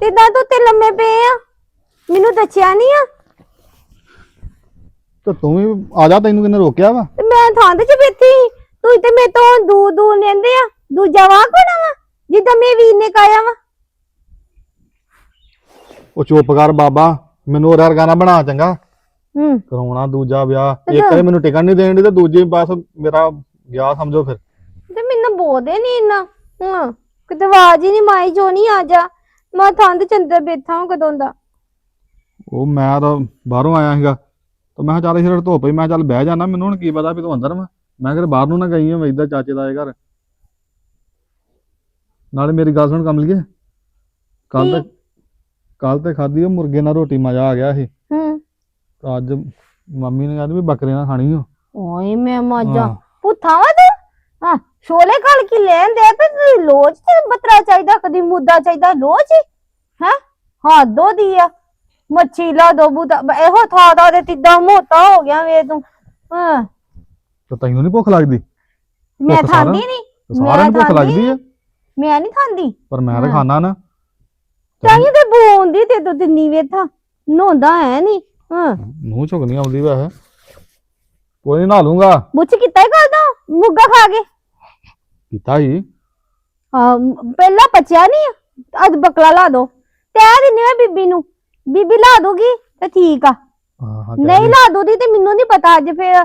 ਕਿੱਦਾਂ ਤੂੰ ਤੇ ਲੰਮੇ ਪਏ ਆ? ਮੈਨੂੰ ਦੱਸਿਆ ਨਹੀਂ ਆ। ਤੇ ਤੂੰ ਵੀ ਆ ਜਾ ਤੈਨੂੰ ਕਿੰਨੇ ਰੋਕਿਆ ਵਾ? ਤੇ ਮੈਂ ਥਾਂ ਤੇ ਚ ਬੈਠੀ ਸੀ। ਤੂੰ ਤੇ ਮੇਰੇ ਤੋਂ ਦੂਰ ਦੂਰ ਲੈਂਦੇ ਆ। ਦੂਜਾ ਵਾਹ ਕੋਣਾ ਵਾ? ਜਿੱਦਾਂ ਮੇਰੇ ਵੀਰ ਨੇ ਕਾਇਆ ਵਾ। ਉਹ ਚੁੱਪ ਕਰ ਬਾਬਾ ਮੈਨੂੰ ਹੋਰ ਗਾਣਾ ਬਣਾ ਚੰਗਾ। ਹੂੰ। ਕਰਾਉਣਾ ਦੂਜਾ ਵਿਆਹ। ਇੱਕ ਵਾਰੀ ਮੈਨੂੰ ਟਿਕਣ ਨਹੀਂ ਦੇਣ ਦੀ ਤੇ ਦੂਜੀ ਬਸ ਮੇਰਾ ਗਿਆ ਸਮਝੋ ਫਿਰ। ਤੇ ਮੈਨੂੰ ਬੋਲਦੇ ਨਹੀਂ ਇੰਨਾ। ਹਾਂ ਕਿਤੇ ਆਵਾਜ਼ ਹੀ ਨਹੀਂ ਮਾਈ ਜੋ ਨਹੀਂ ਆ ਜਾ। ਮੈਂ ਥਾਂ ਤੇ ਚੰਦਰ ਬੈਠਾ ਹਾਂ ਕਦੋਂ ਦਾ। ਉਹ ਮੈਂ ਤਾਂ ਬਾਹਰੋਂ ਆਇਆ ਸੀਗਾ। ਤੇ ਮੈਂ ਕਿਹਾ ਚੱਲ ਸਿਰ ਹੀ ਮੈਂ ਕਿਹਾ ਚੱਲ ਬਹਿ ਜਾਣਾ ਮੈਨੂੰ ਹੁਣ ਕੀ ਪਤਾ ਵੀ ਤੂੰ ਅੰਦਰ ਵਾ। ਮੈਂ ਕਿਹਾ ਬਾਹਰ ਨੂੰ ਨਾ ਗਈ ਹਾਂ ਇਦਾਂ ਚਾਚੇ ਦਾ ਇਹ ਘਰ। ਨਾਲੇ ਮੇਰੀ ਗੱਲ ਸੁਣ ਕਮਲੀਏ ਕੱਲ ਤੇ ਕੱਲ ਤੇ ਖਾਧੀ ਉਹ ਮੁਰਗੇ ਨਾਲ ਰੋਟੀ ਮਜ਼ਾ ਆ ਗਿਆ ਸੀ ਹੂੰ। ਤੇ ਅੱਜ ਮੰਮੀ ਨੇ ਕਹਿੰਦੀ ਵੀ ਬੱਕਰੇ ਨਾਲ ਖਾਣੀ ਓ ਓਏ ਮੈਂ ਮਾਜਾ ਹਾਂ। ਪੁੱਠਾ ਵਾ ਤੂੰ? ਹਾਂ ਛੋਲੇ ਖਲ ਕੀ ਲੈਣ ਦੇ ਤੇ ਤੂੰ ਲੋਚ ਤੇ ਬਤਰਾ ਚਾਹੀਦਾ ਕਦੀ ਮੁੱਦਾ ਚਾਹੀਦਾ ਲੋਚ ਹੈ? ਹਾਂ? ਦੋ ਦੀ ਆ। ਮੱਛੀ ਲਾ ਦੋ ਬੂਦਾ ਬ- ਇਹੋ ਥਾ ਦਾ ਤੇ ਤਿੱਦਾਂ ਮੋਟਾ ਹੋ ਗਿਆ ਵੇ ਤੂੰ। ਹਾਂ। ਤੇ ਤੈਨੂੰ ਨਹੀਂ ਭੁੱਖ ਲੱਗਦੀ? ਮੈਂ ਭੁੱਖ ਖਾਂਦੀ ਨਹੀਂ। ਸਾਰਿਆਂ ਨੂੰ ਭੁੱਖ ਲੱਗਦੀ ਆ? ਮੈਂ ਨਹੀਂ ਖਾਂਦੀ। ਪਰ ਮੈਂ ਤਾਂ ਹਾਂ। ਖਾਣਾ ਨਾ। ਚਾਹੀਏ ਤੇ ਬੋਂਦੀ ਤੇ ਤੂੰ ਦਿੰਨੀ ਵੇਥਾ ਨੋਂਦਾ ਹੈ ਨਹੀਂ। ਹਾਂ। ਮੂੰਹ ਝੁਕ ਨਹੀਂ ਆਉਂਦੀ ਵੈਸੇ। ਕੋਈ ਨਹੀਂ ਨਹਾ ਲੂੰਗਾ ਮੁੱਛ ਕੀਤਾ ਹੀ ਕਰਦਾ ਮੁੱਗਾ ਖਾ ਕੇ? ਕੀਤਾ ਹੀ। ਹਾਂ ਪਹਿਲਾਂ ਪਚਿਆ ਨਹੀਂ ਅੱਜ ਬਕਲਾ ਲਾ ਦੋ। ਕਹਿ ਦਿੰਨੇ ਆ ਬੀਬੀ ਨੂੰ। ਬੀਬੀ ਲਾ ਦੂਗੀ ਤੇ ਠੀਕ ਆ। ਹਾਂ ਹਾਂ ਨਹੀਂ। ਲਾ ਦੂਦੀ ਤੇ ਮੈਨੂੰ ਨਹੀਂ ਪਤਾ ਅੱਜ ਫੇਰ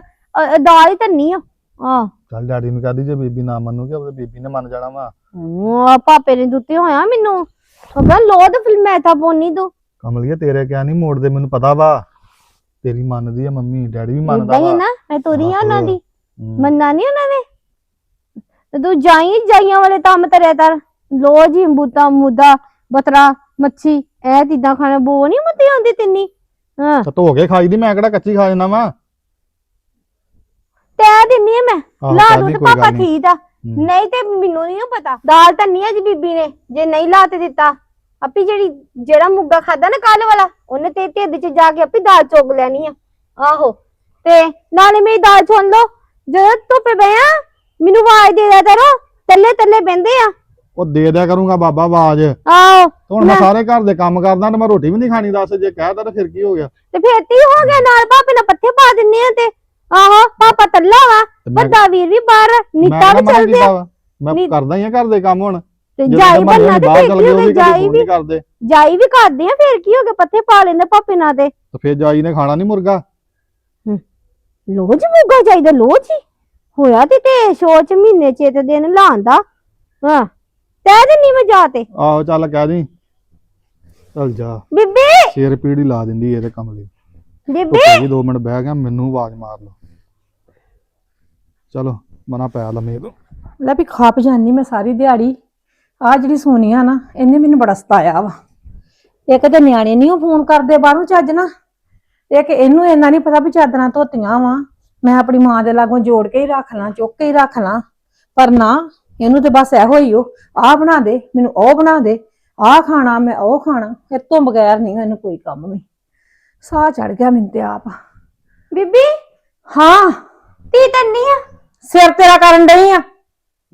ਦਾਲ ਹੀ ਧੰਨੀ ਆ। ਆ ਚੱਲ ਡੈਡੀ ਨੂੰ ਕਹਦੀ ਜੇ ਬੀਬੀ ਨਾ ਮੰਨੂਗੀ ਆਪਣੇ ਬੀਬੀ ਨੇ ਮੰਨ ਜਾਣਾ ਵਾ। ਉਹ ਪਾਪੇ ਨੇ ਦੁੱਤੇ ਹੋਇਆ ਮੈਨੂੰ। ਉਹ ਕਹਿੰਦਾ ਲੋਦ ਫਿਲ ਮੈਂ ਤਾਂ ਪੋਨੀ ਤੂੰ। ਕਮਲੀਏ ਤੇਰੇ ਕਿਆ ਨਹੀਂ ਮੋੜਦੇ ਮੈਨੂੰ ਪਤਾ ਵਾ। ਤੇਰੀ ਮੰਨਦੀ ਆ ਮੰਮੀ ਡੈਡੀ ਵੀ ਮੰਨਦਾ ਇਦਾਂ ਹੀ ਵਾ। ਨਾ ਮੈਂ ਤੁਰੀ ਆ ਉਹਨਾਂ ਦੀ। ਹੂੰ। ਮੰਨਾ ਨਹੀਂ ਉਹਨਾਂ ਨੇ? ਤੇ ਤੂੰ ਜਾਈ ਜਾਈਆਂ ਵਾਲੇ ਕੰਮ ਤਰਿਆ ਤਰ। ਲੋ ਜੀ ਬੂਤਾ ਮੁੱਦਾ ਬਤਰਾ ਮੱਛੀ ਇਹ ਚੀਜ਼ਾਂ ਖਾਣੇ ਬੋ ਨਹੀਂ ਮੁੱਦੀ ਆਉਂਦੀ ਤਿੰਨੀ? ਹਾਂ। ਤਾਂ ਧੋ ਕੇ ਖਾਈ ਦੀ ਮੈਂ ਕਿਹੜਾ ਕੱਚੀ ਖਾ ਜਾਣਾ ਵਾ? ਕਹਿ ਦਿੰਨੀ ਮੈਂ। ਲਾ ਦੂ ਤੇ ਪਾਪਾ। ਠੀਕ ਆ। ਨਹੀਂ ਤੇ ਮੈਨੂੰ ਨਹੀਂ ਪਤਾ। ਦਾਲ ਧੰਨੀ ਆ ਜੀ ਬੀਬੀ ਨੇ। ਜੇ ਨਹੀਂ ਲਾ ਤੇ ਦਿੱਤਾ। ਆਪੀ ਜਿਹੜੀ ਜਿਹੜਾ ਮੁੱਗਾ ਖਾਦਾ ਨਾ ਕੱਲ ਵਾਲਾ ਉਹਨੇ ਤੇ ਢਿੱਡ 'ਚ ਜਾ ਕੇ ਆਪੀ ਦਾਲ ਚੋਗ ਲੈਣੀ ਆ। ਆਹੋ ਤੇ ਨਾਲੇ ਮੇਰੀ ਦਾਲ ਸੁਣ ਲਓ ਜਦੋਂ ਧੁੱਪੇ ਬਿਆ ਮੈਨੂੰ ਆਵਾਜ਼ ਦੇ ਦਿਆ ਕਰੋ ਤੱਲੇ ਤੱਲੇ ਬਹਿੰਦੇ ਆ। ਉਹ ਦੇ ਦਿਆ ਕਰੂੰਗਾ ਬਾਬਾ ਆਵਾਜ਼। ਆਹੋ ਹੁਣ ਮੈਂ ਸਾਰੇ ਘਰ ਦੇ ਕੰਮ ਕਰਦਾ ਤੇ ਮੈਂ ਰੋਟੀ ਵੀ ਨਹੀਂ ਖਾਣੀ ਦੱਸ ਜੇ ਕਹਿਦਾ ਤਾਂ ਫਿਰ ਕੀ ਹੋ ਗਿਆ? ਤੇ ਫੇਰ ਤੀ ਹੋ ਗਿਆ ਨਾਲ ਪਾਪੇ ਨਾਲ ਪੱਥੇ ਪਾ ਦਿੰਨੇ ਆ ਤੇ। ਆਹੋ ਪਾਪਾ ਤੱਲਾ ਵਾ ਵੱਡਾ ਵੀਰ ਵੀ ਬਾਹਰ ਨੀਤਾ ਵੀ ਚੱਲਦੇ ਆ। ਮੈਂ ਕਰਦਾ ਹੀ ਆ ਘਰ ਦੇ ਕੰਮ ਹੁਣ। ਤੇ ਜਾਈ ਬੰਨਾ ਤੇ ਗਏ ਹੋ ਕਦੇ ਜਾਈ ਵੀ ਨਹੀਂ ਕਰਦੇ। ਜਾਈ ਵੀ ਕਰਦੇ ਆ ਫੇਰ ਕੀ ਹੋ ਗਿਆ? ਪੱਥੇ ਪਾ ਲੈਂਦੇ ਪਾਪੇ ਨਾਲ ਦੇ ਤੇ ਫਿਰ ਜਾਈ ਨੇ ਖਾਣਾ ਨਹੀਂ ਮੁਰਗਾ? ਲੋਜ ਮੁੱਗਾ ਚਾਹੀਦਾ ਲੋਜ ਹੀ? ਹੋਇਆ ਤੇ ਤੇ ਸੋਚ ਮਹੀਨੇ ਚ ਤੇ ਦਿਨ ਲਾਂਦਾ ਹਾਂ। ਤੈ ਦਿੰਨੀ ਮੈਂ ਜਾ ਤੇ। ਆਹੋ ਚੱਲ ਕਹਿ ਦੀ। ਚੱਲ ਜਾ। ਬੀਬੀ! ਸਿਰ ਪੀੜੀ ਲਾ ਦਿੰਦੀ ਇਹਦੇ ਕੰਮ ਲਈ। ਬੀਬੀ! ਵੀ 2 ਮਿੰਟ ਬਹਿ ਗਿਆ ਮੈਨੂੰ ਆਵਾਜ਼ ਮਾਰ ਲਓ। ਚਲੋ ਮਨਾ ਪੈ ਲੰਮੇ। ਤੋਂ ਲੈ ਵੀ ਖਾਪ ਜਾਨੀ ਮੈਂ ਸਾਰੀ ਦਿਹਾੜੀ। ਆ ਜਿਹੜੀ ਸੋਨੀਆ ਨਾ ਇਹਨੇ ਮੈਨੂੰ ਬੜਾ ਸਤਾਇਆ ਵਾ। ਇੱਕ ਤੇ ਨਿਆਣੇ ਨਹੀਂ ਉਹ ਫੋਨ ਕਰਦੇ ਬਾਹਰੋਂ ਚੱਜ ਨਾ ਤੇ ਇੱਕ ਇਹਨੂੰ ਇੰਨਾ ਨਹੀਂ ਪਤਾ ਵੀ ਚਾਦਰਾਂ ਧੋਤੀਆਂ ਵਾ। ਮੈਂ ਆਪਣੀ ਮਾਂ ਦੇ ਲਾਗੋਂ ਜੋੜ ਕੇ ਹੀ ਰੱਖ ਲਾਂ ਚੁੱਕ ਕੇ ਹੀ ਰੱਖ ਲਾਂ ਪਰ ਨਾ ਇਹਨੂੰ ਤੇ ਬਸ ਇਹੋ ਹੀ ਉਹ ਆਹ ਬਣਾ ਦੇ ਮੈਨੂੰ ਉਹ ਬਣਾ ਦੇ ਆਹ ਖਾਣਾ ਮੈਂ ਉਹ ਖਾਣਾ ਇਹ ਤੋਂ ਬਗੈਰ ਨਹੀਂ ਇਹਨੂੰ ਕੋਈ ਕੰਮ ਵੀ। ਸਾਹ ਚੜ ਗਿਆ ਮੈਨੂੰ ਤੇ ਆਪ। ਬੀਬੀ? ਹਾਂ। ਤੀ ਤੰਨੀ ਆ? ਸਿਰ ਤੇਰਾ ਕਰਨ ਡਈ ਆ।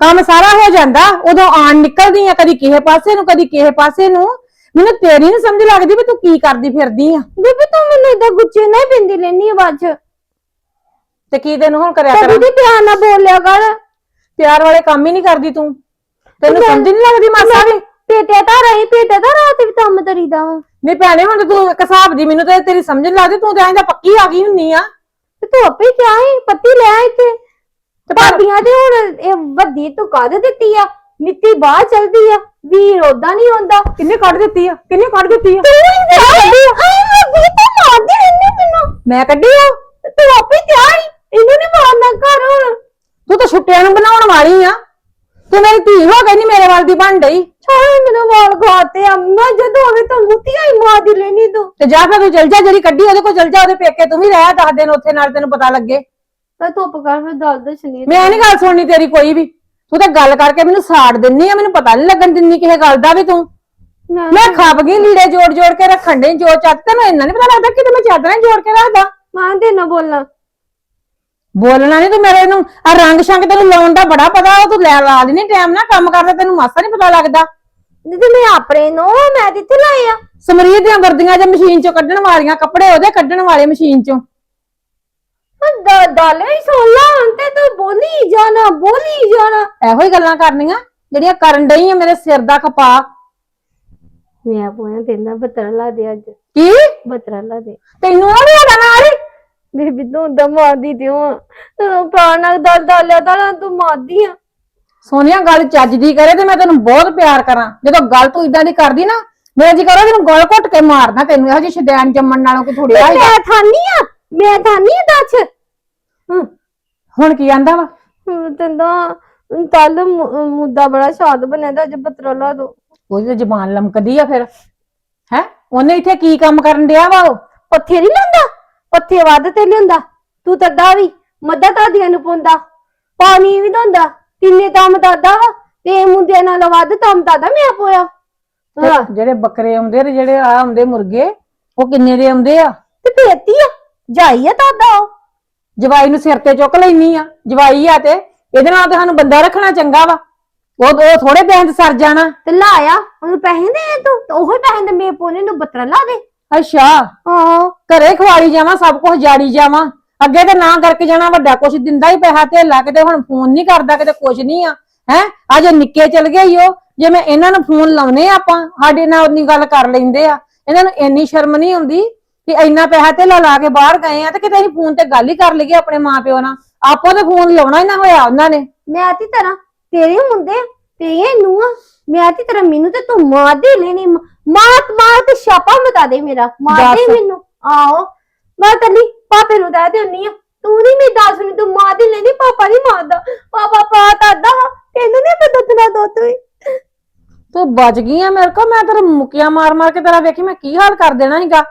ਕੰਮ ਸਾਰਾ ਹੋ ਜਾਂਦਾ ਉਦੋਂ ਆਣ ਨਿਕਲਦੀ ਆ ਕਦੀ ਕਿਸੇ ਪਾਸੇ ਨੂੰ ਕਦੀ ਕਿਸੇ ਪਾਸੇ ਨੂੰ। ਮੈਨੂੰ ਤੇਰੀ ਨੀ ਸਮਝ ਲੱਗਦੀ ਵੀ ਤੂੰ ਕੀ ਕਰਦੀ ਫਿਰਦੀ ਆ। ਬੀਬੀ ਤੂੰ ਮੈਨੂੰ ਇਦਾਂ ਗੁੱਸੇ ਨਹੀਂ ਪਿੰਦੀ ਲੈਣੀ ਆਵਾਜ਼ ਤੇ ਕੀ ਤੈਨੂੰ ਹੁਣ ਕਰਿਆ ਤੇ ਕਰਾਂ? ਦੀਦੀ ਪਿਆਰ ਨਾਲ ਬੋਲਿਆ ਕਰ। ਪਿਆਰ ਵਾਲੇ ਕੰਮ ਹੀ ਨਹੀਂ ਕਰਦੀ ਤੂੰ। ਤੈਨੂੰ ਸਮਝ ਨਹੀਂ ਲੱਗਦੀ ਮਾਸਾ ਵੀ। ਪੇਟੇ ਤਾਂ ਰਹੀ ਪੇਟੇ ਤਾਂ ਰਾਤ ਵੀ ਕੰਮ ਤਰੀਦਾ ਵਾ। ਨਹੀਂ ਭੈਣੇ ਹੁਣ ਤੇ ਇੱਕ ਹਿਸਾਬ ਦੀ ਮੈਨੂੰ ਤੇ ਤੇਰੀ ਸਮਝ ਨੀ ਲੱਗਦੀ ਤੂੰ ਤੇ ਐਂ ਤਾਂ ਪੱਕੀ ਆ ਗਈ ਹੁੰਨੀ ਆ। ਤੇ ਤੂੰ ਆਪੇ ਕਿਹਾ ਸੀ ਪੱਤੀ ਲੈ ਆਈ ਤੇ ਭਾਬੀਆਂ ਤੇ ਹੁਣ ਇਹ ਵੱਡੀ ਤੂੰ ਕਦ ਦਿੱਤੀ ਆ ਨਿੱਤੀ ਬਾਹਰ ਚਲਦੀ ਆ ਵੀਰ ਓਦਾਂ ਨਹੀਂ ਹੁੰਦਾ ਕਿੰਨੇ ਕੱਢ ਦਿੱਤੀ ਆ? ਕਿੰਨੇ ਕੱਢ ਦਿੱਤੀ ਆ? ਕੱਢੀ ਮੈਂ ਕੱਢੀ ਆ? ਤੂੰ ਆਪੇ ਸੀ ਇਹਨੂੰ ਨਹੀਂ ਮਾਰਨਾ ਕਰ ਹੁਣ। ਤੂੰ ਤਾਂ ਛੁੱਟਿਆਂ ਨੂੰ ਬਣਾਉਣ ਵਾਲੀ ਆ। ਤੂੰ ਮੇਰੀ ਧੀ ਹੋ ਗਈ ਨਹੀਂ ਮੇਰੇ ਵੱਲ ਦੀ ਬਣ ਡਈ। ਛੋੜ ਮੈਨੂੰ ਵਾਲ ਖਾਤੇ ਆ ਮੈਂ ਜਦੋਂ ਹੋਵੇ ਤਾਂ ਮੁੱਤੀਆਂ ਹੀ ਮਾਰ ਦੀ ਲੈਣੀ ਤੂੰ। ਤੇ ਜਾ ਫਿਰ ਤੂੰ ਚਲ ਜਾ ਜਿਹੜੀ ਕੱਢੀ ਉਹਦੇ ਕੋਲ ਚਲ ਜਾ ਉਹਦੇ ਪੇਕੇ ਤੂੰ ਵੀ ਰਹਿ ਦਸ ਦਿਨ ਉੱਥੇ ਨਾਲ ਤੈਨੂੰ ਪਤਾ ਲੱਗੇ। ਤਾਂ ਧੁੱਪ ਕਰ ਫਿਰ ਦੱਸ ਦੇ ਸ਼ਨੀਰ ਮੈਂ ਨਹੀਂ ਗੱਲ ਸੁਣਨੀ ਤੇਰੀ ਕੋਈ ਵੀ। ਤੂੰ ਤਾਂ ਗੱਲ ਕਰਕੇ ਮੈਨੂੰ ਸਾੜ ਦਿੰਨੀ ਆ ਮੈਨੂੰ ਪਤਾ ਨਹੀਂ ਲੱਗਣ ਦਿੰਨੀ ਕਿਸੇ ਗੱਲ ਦਾ ਵੀ ਤੂੰ। ਮੈਂ ਖਾਪ ਗਈ ਲੀੜੇ ਜੋੜ ਜੋੜ ਕੇ ਰੱਖਣ ਦੇ ਜੋ ਚੱਕ ਤੈਨੂੰ ਇੰਨਾ ਨਹੀਂ ਪਤਾ ਲੱਗਦਾ ਕਿ ਮੈਂ ਚਾਦਰਾਂ ਜੋੜ ਕੇ ਰੱਖਦਾ। ਮਾਂ ਦੇ ਨਾ ਬੋਲਣਾ। ਬੋਲਣਾ ਨਹੀਂ ਤੂੰ ਮੇਰੇ ਨੂੰ। ਆ ਰੰਗ ਸ਼ੰਗ ਤੈਨੂੰ ਲਾਉਣ ਦਾ ਬੜਾ ਪਤਾ ਉਹ ਤੂੰ ਲੈ ਲਾ ਲੈਣੀ ਟਾਈਮ ਨਾਲ ਕੰਮ ਕਰਦਾ ਤੈਨੂੰ ਮਾਸਾ ਨਹੀਂ ਪਤਾ ਲੱਗਦਾ। ਤੇ ਮੈਂ ਆਪਣੇ ਨੋ ਮੈਂ ਕਿੱਥੇ ਲਾਏ ਆ। ਸਮਰੀਤ ਦੀਆਂ ਵਰਦੀਆਂ ਜਾਂ ਮਸ਼ੀਨ ਚੋਂ ਕੱਢਣ ਵਾਲੀਆਂ ਕੱਪੜੇ ਉਹਦੇ ਕੱਢਣ ਵਾਲੇ ਮਸ਼ੀਨ ਚੋਂ। ਦਾਲੇ ਹੀ ਸੁਣ ਲਾ ਹੁਣ ਤੇ ਤੂੰ ਬੋਲੀ ਜਾਣਾ ਬੋਲੀ ਜਾਣਾ। ਇਹੋ ਹੀ ਗੱਲਾਂ ਕਰਨੀਆਂ ਜਿਹੜੀਆਂ ਕਰਨ ਡਈ ਆ ਮੇਰੇ ਸਿਰ ਦਾ ਖਪਾ ਮੈਂ ਪੋਇਆ ਤੇਨਾ ਬਤਰਾ ਲਾ ਦੇ ਅੱਜ। ਕੀ? ਬਤਰਾ ਲਾ ਦੇ। ਤੈਨੂੰ ਉਹ ਨਹੀਂ ਆਦਾ ਨਾਲ? ਹੀ? ਮੇਰੇ ਬਿੱਦੋਂ ਦਾ ਮਾਰਦੀ ਤੇ ਉਹ ਪ੍ਰਾਣਾ ਦਾ ਦਾਲਿਆ ਦਾ ਤੂੰ ਮਾਰਦੀ ਆ। ਸੋਨੀਆ ਗੱਲ ਚੱਜ ਦੀ ਕਰੇ ਤੇ ਮੈਂ ਤੈਨੂੰ ਬਹੁਤ ਪਿਆਰ ਕਰਾਂ। ਜਦੋਂ ਗੱਲ ਤੂੰ ਇਦਾਂ ਦੀ ਕਰਦੀ ਨਾ ਮੇਰਾ ਜੀ ਕਰੋ ਤੈਨੂੰ ਗਲ ਘੁੱਟ ਕੇ ਮਾਰਦਾ ਤੈਨੂੰ। ਇਹੋ ਜਿਹੀ ਸ਼ਦੈਨ ਜੰਮਣ ਨਾਲੋਂ ਕਿ ਥੋੜੀ ਆਈ ਮੈਂ ਥਾਨੀ ਆ। ਮੈਂ ਥਾਨੀ ਆ ਦੱਸ। ਹੁਣ ਕੀ ਆਂਦਾ ਵਾ? ਤੰਦਾ ਤਲ ਮੁੱਦਾ ਬੜਾ ਸ਼ਾਦ ਬਣਿਆ ਦਾ ਅੱਜ ਬਤਰਾ ਲਾ ਦੋ। ਉਹਦੀ ਤਾਂ ਜ਼ਬਾਨ ਲਮਕਦੀ ਆ ਫਿਰ। ਹੈ? ਉਹਨੇ ਇੱਥੇ ਕੀ ਕੰਮ ਕਰਨ ਡਿਆ ਵਾ ਉਹ? ਪੱਥੇ ਨਹੀਂ ਲੈਂਦਾ ਪੱਥੇ ਵੱਧ ਤੇ ਲਿਆਂਦਾ ਤੂੰ ਤੱਦਾ ਵੀ ਮੱਦਾ ਤਾਦੀਆਂ ਨੂੰ ਪਾਉਂਦਾ। ਪਾਣੀ ਵੀ ਧੋਂਦਾ। ਤਿੰਨੇ ਕੰਮ ਦਾਦਾ ਵਾ? ਤੇ ਮੁੰਡਿਆਂ ਨਾਲ ਵੱਧ ਕੰਮ ਦਾਦਾ ਮੈਂ ਪੋਇਆ। ਹਾਂ। ਤੇ ਜਿਹੜੇ ਬੱਕਰੇ ਆਉਂਦੇ ਤੇ ਜਿਹੜੇ ਆ ਆਉਂਦੇ ਮੁਰਗੇ ਉਹ ਕਿੰਨੇ ਦੇ ਆਉਂਦੇ ਆ? ਤੇ ਫੇਤੀ ਆ। ਜਾਈ ਆ ਦਾਦਾ ਉਹ ਜਵਾਈ ਨੂੰ ਸਿਰ ਤੇ ਚੁੱਕ ਲੈਣੀ ਆ। ਜਵਾਈ ਆ ਤੇ ਇਹਦੇ ਨਾਲ ਤੇ ਸਾਨੂੰ ਬੰਦਾ ਰੱਖਣਾ ਚੰਗਾ ਵਾ। ਉਹ ਉਹ ਥੋੜੇ ਪੈਸੇ ਤੇ ਸਰ ਜਾਣਾ। ਤੇ ਲਾਇਆ ਉਹਨੂੰ ਪੈਸੇ ਦੇ ਤੂੰ? ਤੇ ਉਹੀ ਪੈਸੇ ਦੇ ਮੇਰੇ ਪੋਨੇ ਨੂੰ ਬਤਰਾ ਲਾ ਦੇ। ਅੱਛਾ। ਹਾਂ। ਘਰੇ ਖਵਾਲੀ ਜਾਵਾਂ ਸਭ ਕੁਝ ਜਾੜੀ ਜਾਵਾਂ। ਅੱਗੇ ਤੇ ਨਾ ਕਰਕੇ ਜਾਣਾ ਵੱਡਾ ਕੁਛ ਦਿੰਦਾ ਹੀ ਪੈਸਾ ਤੇ ਕਿਤੇ ਹੁਣ ਫੋਨ ਨਹੀਂ ਕਰਦਾ ਕਿਤੇ ਕੁਛ ਨਹੀਂ ਆ। ਹੈ? ਅੱਜ ਨਿੱਕੇ ਚਲ ਗਏ ਈ ਉਹ। ਜੇ ਮੈਂ ਇਹਨਾਂ ਨੂੰ ਫੋਨ ਲਾਉਨੇ ਆਪਾਂ ਸਾਡੇ ਨਾਲ ਉਨੀ ਗੱਲ ਕਰ ਲੈਂਦੇ ਆ। ਇਹਨਾਂ ਨੂੰ ਇੰਨੀ ਸ਼ਰਮ ਨਹੀਂ ਆਉਂਦੀ ਕਿ ਇੰਨਾ ਪੈਸਾ ਤੇ ਲਾ ਕੇ ਬਾਹਰ ਗਏ ਆ ਤੇ ਕਿਤੇ ਅਸੀਂ ਫੋਨ ਤੇ ਗੱਲ ਹੀ ਕਰ ਲਈਏ ਆਪਣੇ ਮਾਪਿਓ ਨਾਲ। ਆਪੋ ਤੇ ਫੋਨ ਲਾਉਣਾ ਹੀ ਨਾ ਹੋਇਆ ਉਹਨਾਂ ਨੇ। ਮੈਂ ਤੇ ਤਰ੍ਹਾਂ ਤੇਰੇ ਹੁੰਦੇ ਤੇਰੇ ਨੂੰ ਮੈਂ ਤੇ ਤਰ੍ਹਾਂ ਮੈਨੂੰ ਤੇ ਤੂੰ ਮਾਰ ਦੇ ਲੈਣੀ ਮਾਤ ਮਾਰ ਤੇ ਛਾਪਾ ਮਤਾ ਦੇ ਮੇਰਾ। ਮਾਰ ਦੇ ਦੱਸ। ਮੈਨੂੰ। ਆਓ ਮੈਂ ਤੱਲੀ ਪਾਪੇ ਨੂੰ ਦੱਸ ਦਿੰਨੀ ਆ। ਤੂੰ ਨਹੀਂ ਮੇਰੀ ਦੱਸ ਨਹੀਂ ਤੂੰ ਮਾਰ ਦੇ ਲੈਣੀ ਪਾਪਾ ਨਹੀਂ ਮਾਰਦਾ। ਪਾਪਾ ਪਾ ਦਾਦਾ ਤੈਨੂੰ ਨਹੀਂ ਪਤਾ ਤਨਾ ਦੋ ਤੂੰ ਤੂੰ ਬਚ ਗਈ ਆ ਮੇਰੇ ਕੋ ਮੈਂ ਤੇਰੇ ਮੁੱਕੀਆਂ ਮਾਰ ਮਾਰ ਕੇ ਤੇਰਾ ਵੇਖੀ ਮੈਂ ਕੀ ਹਾਲ ਕਰ ਦੇਣਾ ਸੀਗਾ।